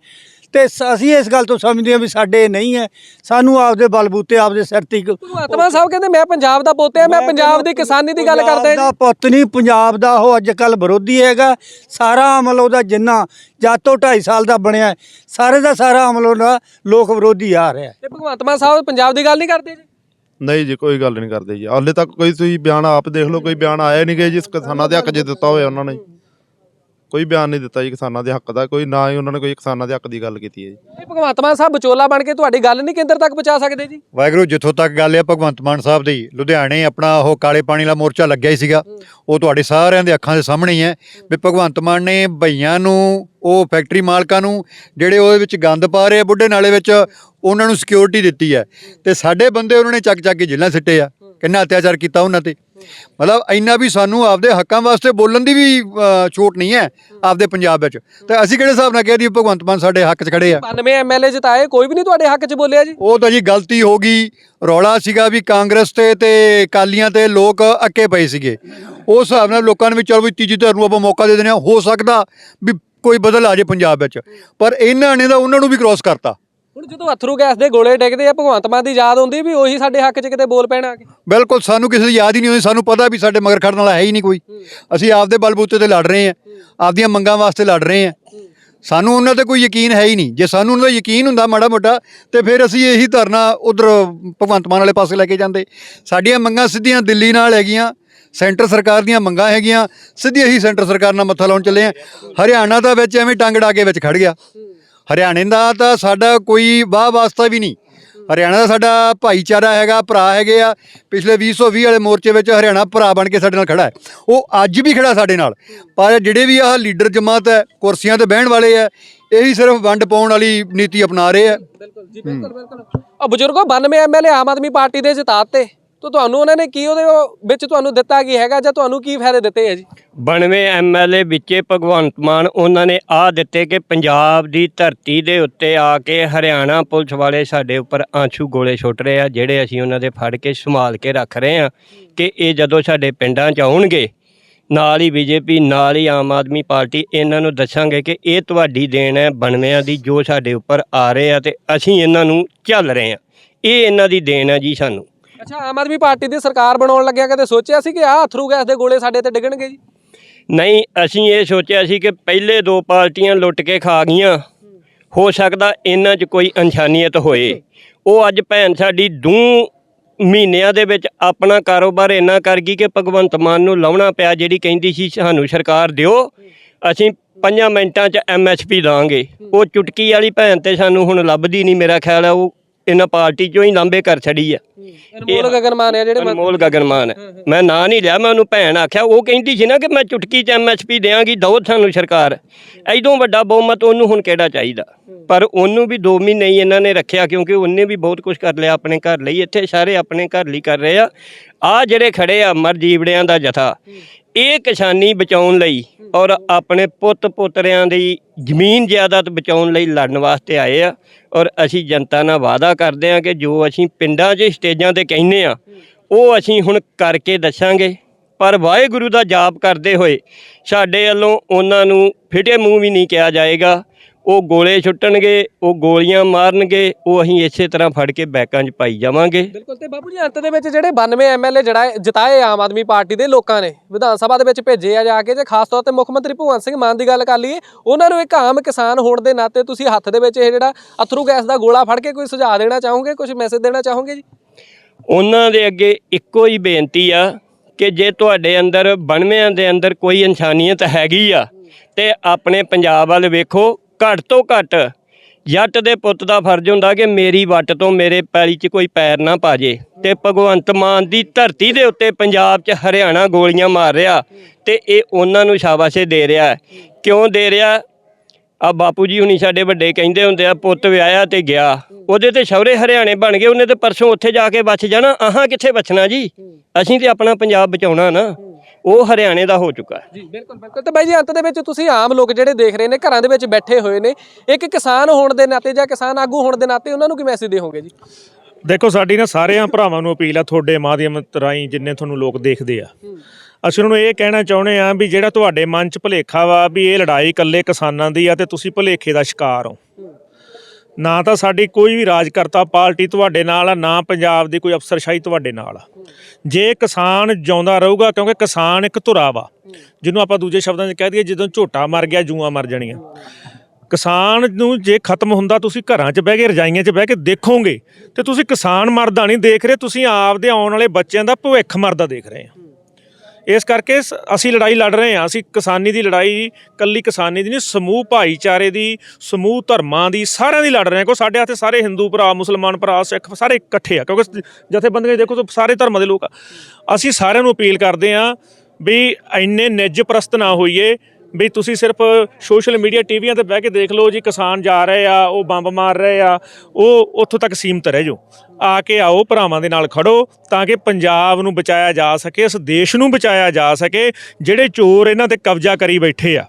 ਤੇ ਸ- ਅਸੀਂ ਇਸ ਗੱਲ ਤੋਂ ਸਮਝਦੇ ਹਾਂ ਵੀ ਸਾਡੇ ਨਹੀਂ ਹੈ। ਸਾਨੂੰ ਆਪਦੇ ਬਲਬੂਤੇ ਆਪਦੇ ਸਿਰ ਤੇ ਮਾਨ ਸਾਹਿਬ ਕਹਿੰਦੇ ਮੈਂ ਪੰਜਾਬ ਦਾ ਪੋਤੇ ਆ ਮੈਂ ਪੰਜਾਬ ਦੀ ਕਿਸਾਨੀ ਦੀ ਗੱਲ ਕਰਦਾ ਪੰਜਾਬ ਦਾ ਪੁੱਤ ਨਹੀਂ ਪੰਜਾਬ ਦਾ ਉਹ ਅੱਜ ਕੱਲ ਵਿਰੋਧੀ ਹੈਗਾ। ਸਾਰਾ ਅਮਲ ਉਹਦਾ ਜਿੰਨਾ ਜਦ ਤੋਂ 2.5 ਸਾਲ ਦਾ ਬਣਿਆ ਹੈ, ਸਾਰੇ ਦਾ ਸਾਰਾ ਅਮਲ ਉਹਦਾ ਲੋਕ ਵਿਰੋਧੀ ਆ ਰਿਹਾ ਤੇ ਭਗਵੰਤ ਮਾਨ ਸਾਹਿਬ ਪੰਜਾਬ ਦੀ ਗੱਲ ਨਹੀਂ ਕਰਦੇ ਜੀ? ਨਹੀਂ ਜੀ ਕੋਈ ਗੱਲ ਨਹੀਂ ਕਰਦੇ ਜੀ। ਹਾਲੇ ਤੱਕ ਕੋਈ ਤੁਸੀਂ ਬਿਆਨ ਆਪ ਦੇਖ ਲਓ ਕੋਈ ਬਿਆਨ ਆਇਆ ਨਹੀਂ ਕਿ ਜਿਸ ਕਿਸਾਨਾਂ ਦੇ ਹੱਕ 'ਚ ਦਿੱਤਾ ਹੋਇਆ ਉਹਨਾਂ ਨੇ। ਕੋਈ ਬਿਆਨ ਨਹੀਂ ਦਿੱਤਾ ਜੀ ਕਿਸਾਨਾਂ ਦੇ ਹੱਕ ਦਾ ਕੋਈ ਨਾ ਹੀ ਉਹਨਾਂ ਨੇ ਕੋਈ ਕਿਸਾਨਾਂ ਦੇ ਹੱਕ ਦੀ ਗੱਲ ਕੀਤੀ ਹੈ ਜੀ। ਇਹ ਭਗਵੰਤ ਮਾਨ ਸਾਹਿਬ ਵਿਚੋਲਾ ਬਣ ਕੇ ਤੁਹਾਡੀ ਗੱਲ ਨਹੀਂ ਕੇਂਦਰ ਤੱਕ ਪਹੁੰਚਾ ਸਕਦੇ ਜੀ? ਵਾਹਿਗੁਰੂ ਜਿੱਥੋਂ ਤੱਕ ਗੱਲ ਹੈ ਭਗਵੰਤ ਮਾਨ ਸਾਹਿਬ ਦੀ ਲੁਧਿਆਣੇ ਆਪਣਾ ਉਹ ਕਾਲੇ ਪਾਣੀ ਵਾਲਾ ਮੋਰਚਾ ਲੱਗਿਆ ਹੀ ਸੀਗਾ। ਉਹ ਤੁਹਾਡੇ ਸਾਰਿਆਂ ਦੇ ਅੱਖਾਂ ਦੇ ਸਾਹਮਣੇ ਹੀ ਹੈ ਵੀ ਭਗਵੰਤ ਮਾਨ ਨੇ ਭਈਆਂ ਨੂੰ ਉਹ ਫੈਕਟਰੀ ਮਾਲਕਾਂ ਨੂੰ ਜਿਹੜੇ ਉਹਦੇ ਵਿੱਚ ਗੰਦ ਪਾ ਰਹੇ ਆ ਬੁੱਢੇ ਨਾਲੇ ਵਿੱਚ ਉਹਨਾਂ ਨੂੰ ਸਿਕਿਉਰਿਟੀ ਦਿੱਤੀ ਹੈ। ਤੇ ਸਾਡੇ ਬੰਦੇ ਉਹਨਾਂ ਨੇ ਚੱਕ ਚੱਕ ਕੇ ਜੇਲ੍ਹਾਂ ਸਿੱਟੇ ਆ। ਕਿੰਨਾ ਅਤਿਆਚਾਰ ਕੀਤਾ ਉਹਨਾਂ ਤੇ। ਮਤਲਬ ਇੰਨਾ ਵੀ ਸਾਨੂੰ ਆਪਦੇ ਹੱਕਾਂ ਵਾਸਤੇ ਬੋਲਣ ਦੀ ਵੀ ਅ, ਛੋਟ ਨਹੀਂ ਹੈ ਆਪਦੇ ਪੰਜਾਬ ਵਿੱਚ। ਤੇ ਅਸੀਂ ਕਿਹੜੇ ਹਿਸਾਬ ਨਾਲ ਕਹਿ ਦਈਏ ਭਗਵੰਤ ਮਾਨ ਸਾਡੇ ਹੱਕ 'ਚ ਖੜੇ ਆ? 92 ਐਮਐਲਏ ਜਿਤਾਏ ਕੋਈ ਵੀ ਨਹੀਂ ਤੁਹਾਡੇ ਹੱਕ 'ਚ ਬੋਲਿਆ ਜੀ। ਉਹ ਤਾਂ ਜੀ ਗਲਤੀ ਹੋ ਗਈ ਰੌਲਾ ਸੀਗਾ ਵੀ ਕਾਂਗਰਸ ਤੇ ਤੇ ਕਾਲੀਆਂ ਤੇ ਲੋਕ ਅੱਕੇ ਪਏ ਸੀਗੇ। ਉਸ ਹਿਸਾਬ ਨਾਲ ਲੋਕਾਂ ਨੇ ਵੀ ਚਲ ਵੀ ਤੀਜੀ ਧਿਰ ਨੂੰ ਆਪਾਂ ਮੌਕਾ ਦੇ ਦਿੰਦੇ ਹਾਂ ਹੋ ਸਕਦਾ ਵੀ ਕੋਈ ਬਦਲ ਆ ਜੇ ਪੰਜਾਬ ਵਿੱਚ। ਪਰ ਇਹਨਾਂ ਨੇ ਤਾਂ ਉਹਨਾਂ ਨੂੰ ਵੀ ਕ੍ਰਾਸ ਕਰਤਾ। ਹੁਣ ਜਦੋਂ ਅਥਰੂ ਗੈਸ ਦੇ ਗੋਲੇ ਡਿੱਗਦੇ ਆ ਭਗਵੰਤ ਮਾਨ ਦੀ ਯਾਦ ਆਉਂਦੀ ਵੀ ਉਹੀ ਸਾਡੇ ਹੱਕ 'ਚ ਕਿਤੇ ਬੋਲ ਪੈਣਾ ਆ ਕੇ। ਬਿਲਕੁਲ ਸਾਨੂੰ ਕਿਸੇ ਦੀ ਯਾਦ ਹੀ ਨਹੀਂ ਹੋਈ ਸਾਨੂੰ ਪਤਾ ਵੀ ਸਾਡੇ ਮਗਰ ਖੜਨ ਵਾਲਾ ਹੈ ਹੀ ਨਹੀਂ ਕੋਈ। ਅਸੀਂ ਆਪਦੇ ਬਲਬੂਤੇ ਤੇ ਲੜ ਰਹੇ ਹਾਂ ਆਪਦੀਆਂ ਮੰਗਾਂ ਵਾਸਤੇ ਲੜ ਰਹੇ ਹਾਂ। ਸਾਨੂੰ ਉਹਨਾਂ ਤੇ ਕੋਈ ਯਕੀਨ ਹੈ ਹੀ ਨਹੀਂ। ਜੇ ਸਾਨੂੰ ਉਹਨਾਂ ਦਾ ਯਕੀਨ ਹੁੰਦਾ ਮਾੜਾ ਮੋਟਾ ਤੇ ਫਿਰ ਅਸੀਂ ਇਹੀ ਧਰਨਾ ਉਧਰ ਭਗਵੰਤ ਮਾਨ ਵਾਲੇ ਪਾਸੇ ਲੈ ਕੇ ਜਾਂਦੇ। ਸਾਡੀਆਂ ਮੰਗਾਂ ਸਿੱਧੀਆਂ ਦਿੱਲੀ ਨਾਲ ਹੈਗੀਆਂ ਸੈਂਟਰ ਸਰਕਾਰ ਦੀਆਂ ਮੰਗਾਂ ਹੈਗੀਆਂ ਸਿੱਧੀ ਅਸੀਂ ਸੈਂਟਰ ਸਰਕਾਰ ਨਾਲ ਮੱਥਾ ਲਾਉਣ ਚੱਲੇ ਆ ਹਰਿਆਣਾ ਦਾ ਵਿੱਚ ਐਵੇਂ ਟੰਗ ਡਾ ਕੇ ਵਿੱਚ ਖੜ ਗਿਆ। ਹਰਿਆਣੇ ਦਾ ਤਾਂ ਸਾਡਾ ਕੋਈ ਵਾਹ ਵਾਸਤਾ ਵੀ ਨਹੀਂ। ਹਰਿਆਣਾ ਦਾ ਸਾਡਾ ਭਾਈਚਾਰਾ ਹੈਗਾ, ਭਰਾ ਹੈਗੇ ਆ। ਪਿਛਲੇ 2020 ਵਾਲੇ ਮੋਰਚੇ ਵਿੱਚ ਹਰਿਆਣਾ ਭਰਾ ਬਣ ਕੇ ਸਾਡੇ ਨਾਲ ਖੜਾ ਹੈ। ਉਹ ਅੱਜ ਵੀ ਖੜਾ ਸਾਡੇ ਨਾਲ। ਪਰ ਜਿਹੜੇ ਵੀ ਆਹ ਲੀਡਰ ਜਮਾਤ ਹੈ, ਕੁਰਸੀਆਂ ਤੇ ਬਹਿਣ ਵਾਲੇ ਆ ਇਹੀ ਸਿਰਫ ਵੰਡ ਪਾਉਣ ਵਾਲੀ ਨੀਤੀ ਅਪਣਾ ਰਹੇ ਆ ਬਿਲਕੁਲ ਜੀ, ਬਿਲਕੁਲ ਬਿਲਕੁਲ। ਆ ਬਜ਼ੁਰਗੋ 92 ਐਮਐਲਏ ਆਮ ਆਦਮੀ ਪਾਰਟੀ ਦੇ ਜਿਤਾਤੇ ਤਾਂ ਤੁਹਾਨੂੰ ਉਹਨਾਂ ਨੇ ਕੀ ਉਹਦੇ ਵਿੱਚ ਤੁਹਾਨੂੰ ਦਿੱਤਾ ਕੀ ਹੈਗਾ ਜਾਂ ਤੁਹਾਨੂੰ ਕੀ ਫਾਇਦੇ ਦਿੱਤੇ ਹੈ ਜੀ? 92 ਐਮਐਲਏ ਵਿੱਚੇ ਭਗਵੰਤ ਮਾਨ ਉਹਨਾਂ ਨੇ ਆ ਦਿੱਤੇ ਕਿ ਪੰਜਾਬ ਦੀ ਧਰਤੀ ਦੇ ਉੱਤੇ ਆ ਕੇ ਹਰਿਆਣਾ ਪੁਲਿਸ ਵਾਲੇ ਸਾਡੇ ਉੱਪਰ ਆਂਸੂ ਗੋਲੇ ਛੁੱਟ ਰਹੇ ਆ, ਜਿਹੜੇ ਅਸੀਂ ਉਹਨਾਂ ਦੇ ਫੜ ਕੇ ਸੰਭਾਲ ਕੇ ਰੱਖ ਰਹੇ ਆ ਕਿ ਇਹ ਜਦੋਂ ਸਾਡੇ ਪਿੰਡਾਂ 'ਚ ਆਉਣਗੇ, ਨਾਲ ਹੀ ਬੀਜੇਪੀ, ਨਾਲ ਹੀ ਆਮ ਆਦਮੀ ਪਾਰਟੀ, ਇਹਨਾਂ ਨੂੰ ਦੱਸਾਂਗੇ ਕਿ ਇਹ ਤੁਹਾਡੀ ਦੇਣ ਹੈ ਬਣਵਿਆਂ ਦੀ ਜੋ ਸਾਡੇ ਉੱਪਰ ਆ ਰਹੇ ਆ ਤੇ ਅਸੀਂ ਇਹਨਾਂ ਨੂੰ ਝੱਲ ਰਹੇ ਆ। ਇਹ ਇਹਨਾਂ ਦੀ ਦੇਣ ਹੈ ਜੀ ਸਾਨੂੰ। ਅੱਛਾ, ਆਮ ਆਦਮੀ ਪਾਰਟੀ ਦੀ ਸਰਕਾਰ ਬਣਾਉਣ ਲੱਗਿਆ ਕਦੇ ਸੋਚਿਆ ਸੀ ਕਿ ਆਹ ਅਥਰੂ ਗੈਸ ਦੇ ਗੋਲੇ ਸਾਡੇ ਤੇ ਡਿੱਗਣਗੇ ਜੀ? ਨਹੀਂ, ਅਸੀਂ ਇਹ ਸੋਚਿਆ ਸੀ ਕਿ ਪਹਿਲੇ ਦੋ ਪਾਰਟੀਆਂ ਲੁੱਟ ਕੇ ਖਾ ਗਈਆਂ। ਹੋ ਸਕਦਾ ਇਹਨਾਂ 'ਚ ਕੋਈ ਇਨਸਾਨੀਅਤ ਹੋਏ। ਉਹ ਅੱਜ ਭੈਣ ਸਾਡੀ ਦੂ ਮਹੀਨਿਆਂ ਦੇ ਵਿੱਚ ਆਪਣਾ ਕਾਰੋਬਾਰ ਇੰਨਾ ਕਰ ਗਈ ਕਿ ਭਗਵੰਤ ਮਾਨ ਨੂੰ ਲਾਉਣਾ ਪਿਆ, ਜਿਹੜੀ ਕਹਿੰਦੀ ਸੀ ਸਾਨੂੰ ਸਰਕਾਰ ਦਿਓ। ਅਸੀਂ ਪੰਜਾਂ ਮਿੰਟਾਂ 'ਚ ਐਮਐਸਪੀ ਦਾਂਗੇ ਉਹ ਚੁਟਕੀ ਵਾਲੀ ਭੈਣ ਤੇ ਸਾਨੂੰ ਹੁਣ ਲੱਭਦੀ ਨਹੀਂ, ਮੇਰਾ ਖਿਆਲ ਹੈ ਉਹ ਇਹਨਾਂ ਪਾਰਟੀ 'ਚੋਂ ਹੀ ਲਾਂਬੇ ਕਰ ਛੜੀ ਆ। ਅਨਮੋਲ ਗਗਨਮਾਨ ਆ ਜਿਹੜੇ ਅਨਮੋਲ ਗਗਨਮਾਨ ਮੈਂ ਨਾਂ ਨਹੀਂ ਲਿਆ ਮੈਂ ਉਹਨੂੰ ਭੈਣ ਆਖਿਆ। ਉਹ ਕਹਿੰਦੀ ਸੀ ਨਾ ਕਿ ਮੈਂ ਚੁਟਕੀ 'ਚ ਐਮਐਸਪੀ ਦੇਵਾਂਗੀ ਦੋ ਸਾਨੂੰ ਸਰਕਾਰ। ਐਦੋਂ ਵੱਡਾ ਬਹੁਮਤ ਉਹਨੂੰ ਹੁਣ ਕਿਹੜਾ ਚਾਹੀਦਾ? ਪਰ ਉਹਨੂੰ ਵੀ 2 ਮਹੀਨੇ ਹੀ ਇਹਨਾਂ ਨੇ ਰੱਖਿਆ ਕਿਉਂਕਿ ਉਹਨੇ ਵੀ ਬਹੁਤ ਕੁਝ ਕਰ ਲਿਆ ਆਪਣੇ ਘਰ ਲਈ। ਇੱਥੇ ਸਾਰੇ ਆਪਣੇ ਘਰ ਲਈ ਕਰ ਰਹੇ ਆ। ਆ ਜਿਹੜੇ ਖੜੇ ਆ ਮਰ ਜੀਵੜਿਆਂ ਦਾ ਜਥਾ। ਇਹ ਕਿਸਾਨੀ ਬਚਾਉਣ ਲਈ ਔਰ ਆਪਣੇ ਪੁੱਤ ਪੁੱਤਰਿਆਂ ਦੀ ਜ਼ਮੀਨ ਜਾਇਦਾਦ ਬਚਾਉਣ ਲਈ ਲੜਨ ਵਾਸਤੇ ਆਏ ਆ। ਔਰ ਅਸੀਂ ਜਨਤਾ ਨਾਲ ਵਾਅਦਾ ਕਰਦੇ ਹਾਂ ਕਿ ਜੋ ਅਸੀਂ ਪਿੰਡਾਂ 'ਚ ਸਟੇਜਾਂ ਤੇ ਕਹਿੰਦੇ ਆ ਉਹ ਅਸੀਂ ਹੁਣ ਕਰਕੇ ਦੱਸਾਂਗੇ। ਪਰ ਵਾਹਿਗੁਰੂ ਦਾ ਜਾਪ ਕਰਦੇ ਹੋਏ ਸਾਡੇ ਵੱਲੋਂ ਉਹਨਾਂ ਨੂੰ ਫਿਟੇ ਮੂੰਹ ਵੀ ਨਹੀਂ ਕਿਹਾ ਜਾਏਗਾ। ਉਹ ਗੋਲੇ ਛੁੱਟਣਗੇ ਉਹ ਗੋਲੀਆਂ ਮਾਰਨਗੇ ਉਹ ਅਸੀਂ ਇਸੇ ਤਰ੍ਹਾਂ ਫੜ ਕੇ ਬੈਕਾਂ 'ਚ ਪਾਈ ਜਾਵਾਂਗੇ। ਬਿਲਕੁਲ ਤੇ ਬਾਬੂ ਜੀ ਅੰਤ ਦੇ ਵਿੱਚ ਜਿਹੜੇ 92 ਐਮਐਲਏ ਜਿਹੜਾ ਜਿਤਾਏ ਆਮ ਆਦਮੀ ਪਾਰਟੀ ਦੇ ਲੋਕਾਂ ਨੇ ਵਿਧਾਨ ਸਭਾ ਦੇ ਵਿੱਚ ਭੇਜੇ ਆ ਜਾ ਕੇ ਜੇ ਖਾਸ ਤੌਰ ਤੇ ਮੁੱਖ ਮੰਤਰੀ ਭਗਵੰਤ ਸਿੰਘ ਮਾਨ ਦੀ ਗੱਲ ਕਰ ਲਈਏ ਉਹਨਾਂ ਨੂੰ ਇੱਕ ਆਮ ਕਿਸਾਨ ਹੋਣ ਦੇ ਨਾਤੇ ਤੁਸੀਂ ਹੱਥ ਦੇ ਵਿੱਚ ਇਹ ਜਿਹੜਾ ਅਥਰੂ ਗੈਸ ਦਾ ਗੋਲਾ ਫੜ ਕੇ ਕੋਈ ਸੁਝਾਅ ਦੇਣਾ ਚਾਹੋਗੇ ਕੁਝ ਮੈਸੇਜ ਦੇਣਾ ਚਾਹੋਗੇ ਜੀ? ਉਹਨਾਂ ਦੇ ਅੱਗੇ ਇੱਕੋ ਹੀ ਬੇਨਤੀ ਆ ਕਿ ਜੇ ਤੁਹਾਡੇ ਅੰਦਰ ਬਣਵਿਆਂ ਦੇ ਅੰਦਰ ਕੋਈ ਇਨਸਾਨੀਅਤ ਹੈਗੀ ਆ ਤੇ ਆਪਣੇ ਪੰਜਾਬ ਵੱਲ ਵੇਖੋ ਘੱਟ ਤੋਂ ਘੱਟ ਜੱਟ ਦੇ ਪੁੱਤ ਦਾ ਫਰਜ਼ ਹੁੰਦਾ ਕਿ ਮੇਰੀ ਵੱਟ ਤੋਂ ਮੇਰੇ ਪੈਲੀ 'ਚ ਕੋਈ ਪੈਰ ਨਾ ਪਾਜੇ ਤੇ ਭਗਵੰਤ ਮਾਨ ਦੀ ਧਰਤੀ ਦੇ ਉੱਤੇ ਪੰਜਾਬ 'ਚ ਹਰਿਆਣਾ ਗੋਲੀਆਂ ਮਾਰ ਰਿਹਾ ਤੇ ਇਹ ਉਹਨਾਂ ਨੂੰ ਸ਼ਾਬਾਸ਼ੇ ਦੇ ਰਿਹਾ ਕਿਉਂ ਦੇ ਰਿਹਾ? ਆ ਬਾਪੂ ਜੀ ਹੁਣੀ ਸਾਡੇ ਵੱਡੇ ਕਹਿੰਦੇ ਹੁੰਦੇ ਆ, ਪੁੱਤ ਵਿਆਹਿਆ ਤੇ ਗਿਆ। ਉਹਦੇ ਤੇ ਸ਼ੌਰੇ ਹਰਿਆਣੇ ਬਣ ਗਏ, ਉਹਨੇ ਤੇ ਪਰਸੋਂ ਉੱਥੇ ਜਾ ਕੇ ਬਚ ਜਾਣਾ। ਆਹਾਂ ਕਿੱਥੇ ਬਚਣਾ ਜੀ? ਅਸੀਂ ਤੇ ਆਪਣਾ ਪੰਜਾਬ ਬਚਾਉਣਾ ਨਾ। ਉਹ ਹਰਿਆਣੇ ਦਾ ਹੋ ਚੁੱਕਾ ਹੈ। ਜੀ ਬਿਲਕੁਲ ਬਿਲਕੁਲ। ਤੇ ਬਾਈ ਜੀ ਅੰਤ ਦੇ ਵਿੱਚ ਤੁਸੀਂ ਆਮ ਲੋਕ ਜਿਹੜੇ ਦੇਖ ਰਹੇ ਨੇ ਘਰਾਂ ਦੇ ਵਿੱਚ ਬੈਠੇ ਹੋਏ ਨੇ ਇੱਕ ਕਿਸਾਨ ਹੋਣ ਦੇ ਨਾਤੇ ਜਾਂ ਕਿਸਾਨ ਆਗੂ ਹੋਣ ਦੇ ਨਾਤੇ ਉਹਨਾਂ ਨੂੰ ਕੀ ਮੈਸੇਜ ਦੇਵੋਗੇ ਜੀ? ਦੇਖੋ ਸਾਡੀ ਨਾ ਸਾਰਿਆਂ ਭਰਾਵਾਂ ਨੂੰ ਅਪੀਲ ਆ ਤੁਹਾਡੇ ਮਾਧਿਅਮ ਰਾਹੀਂ ਜਿੰਨੇ ਤੁਹਾਨੂੰ ਲੋਕ ਦੇਖਦੇ ਆ। ਅਸੀਂ ਉਹਨਾਂ ਨੂੰ ਇਹ ਕਹਿਣਾ ਚਾਹੁੰਦੇ ਆ ਵੀ ਜਿਹੜਾ ਤੁਹਾਡੇ ਮਨ 'ਚ ਭੁਲੇਖਾ ਵਾ ਵੀ ਇਹ ਲੜਾਈ ਇਕੱਲੇ ਕਿਸਾਨਾਂ ਦੀ ਆ ਤੇ ਤੁਸੀਂ ਭੁਲੇਖੇ ਦਾ ਸ਼ਿਕਾਰ ਹੋ। ਨਾ ਤਾਂ ਸਾਡੀ ਕੋਈ ਵੀ ਰਾਜਕਰਤਾ ਪਾਰਟੀ ਤੁਹਾਡੇ ਨਾਲ ਆ, ਨਾ ਪੰਜਾਬ ਦੀ ਕੋਈ ਅਫਸਰਸ਼ਾਹੀ ਤੁਹਾਡੇ ਨਾਲ ਆ। ਜੇ ਕਿਸਾਨ ਜਿਉਂਦਾ ਰਹੂਗਾ, ਕਿਉਂਕਿ ਕਿਸਾਨ ਇੱਕ ਧੁਰਾ ਵਾ, ਜਿਹਨੂੰ ਆਪਾਂ ਦੂਜੇ ਸ਼ਬਦਾਂ 'ਚ ਕਹਿ ਦਈਏ, ਜਦੋਂ ਝੋਟਾ ਮਰ ਗਿਆ, ਜੂਆਂ ਮਰ ਜਾਣੀਆਂ। ਕਿਸਾਨ ਨੂੰ ਜੇ ਖਤਮ ਹੁੰਦਾ, ਤੁਸੀਂ ਘਰਾਂ 'ਚ ਬਹਿ ਕੇ, ਰਜਾਈਆਂ 'ਚ ਬਹਿ ਕੇ ਦੇਖੋਗੇ, ਤੇ ਤੁਸੀਂ ਕਿਸਾਨ ਮਰਦਾ ਨਹੀਂ ਦੇਖ ਰਹੇ, ਤੁਸੀਂ ਆਪਦੇ ਆਉਣ ਵਾਲੇ ਬੱਚਿਆਂ ਦਾ ਭਵਿੱਖ ਮਰਦਾ ਦੇਖ ਰਹੇ ਆ। ਇਸ ਕਰਕੇ ਸ- ਅਸੀਂ ਲੜਾਈ ਲੜ ਰਹੇ ਹਾਂ। ਅਸੀਂ ਕਿਸਾਨੀ ਦੀ ਲੜਾਈ, ਕੱਲੀ ਕਿਸਾਨੀ ਦੀ ਨਹੀਂ, ਸਮੂਹ ਭਾਈਚਾਰੇ ਦੀ, ਸਮੂਹ ਧਰਮਾਂ ਦੀ, ਸਾਰਿਆਂ ਦੀ ਲੜ ਰਹੇ ਹਾਂ। ਕਿਉਂ ਸਾਡੇ ਹੱਥੇ ਸਾਰੇ ਹਿੰਦੂ ਭਰਾ, ਮੁਸਲਮਾਨ ਭਰਾ, ਸਿੱਖ ਸਾਰੇ ਇਕੱਠੇ ਆ। ਕਿਉਂਕਿ ਜਥੇਬੰਦੀਆਂ 'ਚ ਦੇਖੋ ਤਾਂ ਸਾਰੇ ਧਰਮਾਂ ਦੇ ਲੋਕ ਆ। ਅਸੀਂ ਸਾਰਿਆਂ ਨੂੰ ਅਪੀਲ ਕਰਦੇ ਹਾਂ ਵੀ ਇੰਨੇ ਨਿੱਜ ਪ੍ਰਸਤ ਨਾ ਹੋਈਏ। ਵੀ ਤੁਸੀਂ ਸਿਰਫ ਸੋਸ਼ਲ ਮੀਡੀਆ ਟੀਵੀਆਂ ਤੇ ਬਹਿ ਕੇ ਦੇਖ ਲਓ ਜੀ, ਕਿਸਾਨ ਜਾ ਰਹੇ ਆ, ਉਹ ਬੰਬ ਮਾਰ ਰਹੇ ਆ, ਉਹ ਉੱਥੋਂ ਤੱਕ ਸੀਮਤ ਰਹਿ ਜਾਓ। ਆ ਕੇ ਆਓ, ਭਰਾਵਾਂ ਦੇ ਨਾਲ ਖੜੋ, ਤਾਂ ਕਿ ਪੰਜਾਬ ਨੂੰ ਬਚਾਇਆ ਜਾ ਸਕੇ, ਇਸ ਦੇਸ਼ ਨੂੰ ਬਚਾਇਆ ਜਾ ਸਕੇ, ਜਿਹੜੇ ਚੋਰ ਇਹਨਾਂ ਤੇ ਕਬਜ਼ਾ ਕਰੀ ਬੈਠੇ ਆ।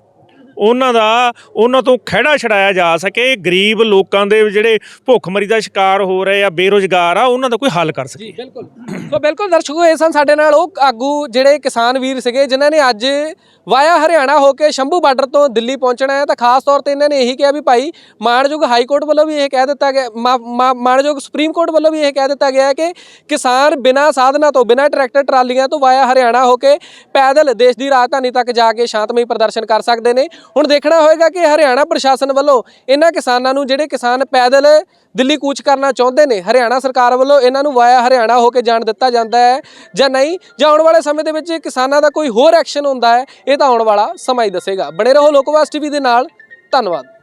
ਉਹਨਾਂ ਦਾ, ਉਹਨਾਂ ਤੋਂ ਖਹਿੜਾ ਛਡਾਇਆ ਜਾ ਸਕੇ, ਗਰੀਬ ਲੋਕਾਂ ਦੇ ਜਿਹੜੇ ਭੁੱਖਮਰੀ ਦਾ ਸ਼ਿਕਾਰ ਹੋ ਰਹੇ ਆ, ਬੇਰੋਜ਼ਗਾਰ ਆ, ਉਹਨਾਂ ਦਾ ਕੋਈ ਹੱਲ ਕਰ ਸਕੇ। ਜੀ, ਬਿਲਕੁਲ। ਸੋ ਬਿਲਕੁਲ ਦਰਸ਼ਕੋ, ਇਹ ਸਨ ਸਾਡੇ ਨਾਲ ਉਹ ਆਗੂ ਜਿਹੜੇ ਕਿਸਾਨ ਵੀਰ ਸੀਗੇ, ਜਿਨ੍ਹਾਂ ਨੇ ਅੱਜ ਵਾਇਆ ਹਰਿਆਣਾ ਹੋ ਕੇ ਸ਼ੰਭੂ ਬਾਰਡਰ ਤੋਂ ਦਿੱਲੀ ਪਹੁੰਚਣਾ ਹੈ। ਤਾਂ ਖਾਸ ਤੌਰ ਤੇ ਇਹਨਾਂ ਨੇ ਇਹੀ ਕਿਹਾ ਵੀ ਭਾਈ, ਮਾਣਯੋਗ ਹਾਈ ਕੋਰਟ ਵੱਲੋਂ ਵੀ ਇਹ ਕਹਿ ਦਿੱਤਾ ਗਿਆ, ਮਾ- ਮਾ- ਮਾਣਯੋਗ ਸੁਪਰੀਮ ਕੋਰਟ ਵੱਲੋਂ ਵੀ ਇਹ ਕਹਿ ਦਿੱਤਾ ਗਿਆ ਹੈ ਕਿ ਕਿਸਾਨ ਬਿਨਾਂ ਸਾਧਨਾਂ ਤੋਂ, ਬਿਨਾਂ ਟਰੈਕਟਰ ਟਰਾਲੀਆਂ ਤੋਂ ਵਾਇਆ ਹਰਿਆਣਾ ਹੋ ਕੇ ਪੈਦਲ ਦੇਸ਼ ਦੀ ਰਾਜਧਾਨੀ ਤੱਕ ਜਾ ਕੇ ਸ਼ਾਂਤਮਈ ਪ੍ਰਦਰਸ਼ਨ ਕਰ ਸਕਦੇ ਨੇ। ਹੁਣ ਦੇਖਣਾ ਹੋਏਗਾ ਕਿ ਹਰਿਆਣਾ ਪ੍ਰਸ਼ਾਸਨ ਵੱਲੋਂ ਇਹਨਾਂ ਕਿਸਾਨਾਂ ਨੂੰ ਜਿਹੜੇ ਕਿਸਾਨ ਪੈਦਲ ਦਿੱਲੀ ਕੂਚ ਕਰਨਾ ਚਾਹੁੰਦੇ ਨੇ, ਹਰਿਆਣਾ ਸਰਕਾਰ ਵੱਲੋਂ ਇਹਨਾਂ ਨੂੰ ਵਾਇਆ ਹਰਿਆਣਾ ਹੋ ਕੇ ਜਾਣ ਦਿੱਤਾ ਜਾਂਦਾ ਹੈ ਜਾਂ ਨਹੀਂ? ਜਾਂ ਆਉਣ ਵਾਲੇ ਸਮੇਂ ਦੇ ਵਿੱਚ ਕਿਸਾਨਾਂ ਦਾ ਕੋਈ ਹੋਰ ਐਕਸ਼ਨ ਹੁੰਦਾ ਹੈ, ਇਹ ਤਾਂ ਆਉਣ ਵਾਲਾ ਸਮਾਂ ਹੀ ਦੱਸੇਗਾ। ਬਣੇ ਰਹੋ ਲੋਕਵਾਸ ਟੀਵੀ ਦੇ ਨਾਲ, ਧੰਨਵਾਦ।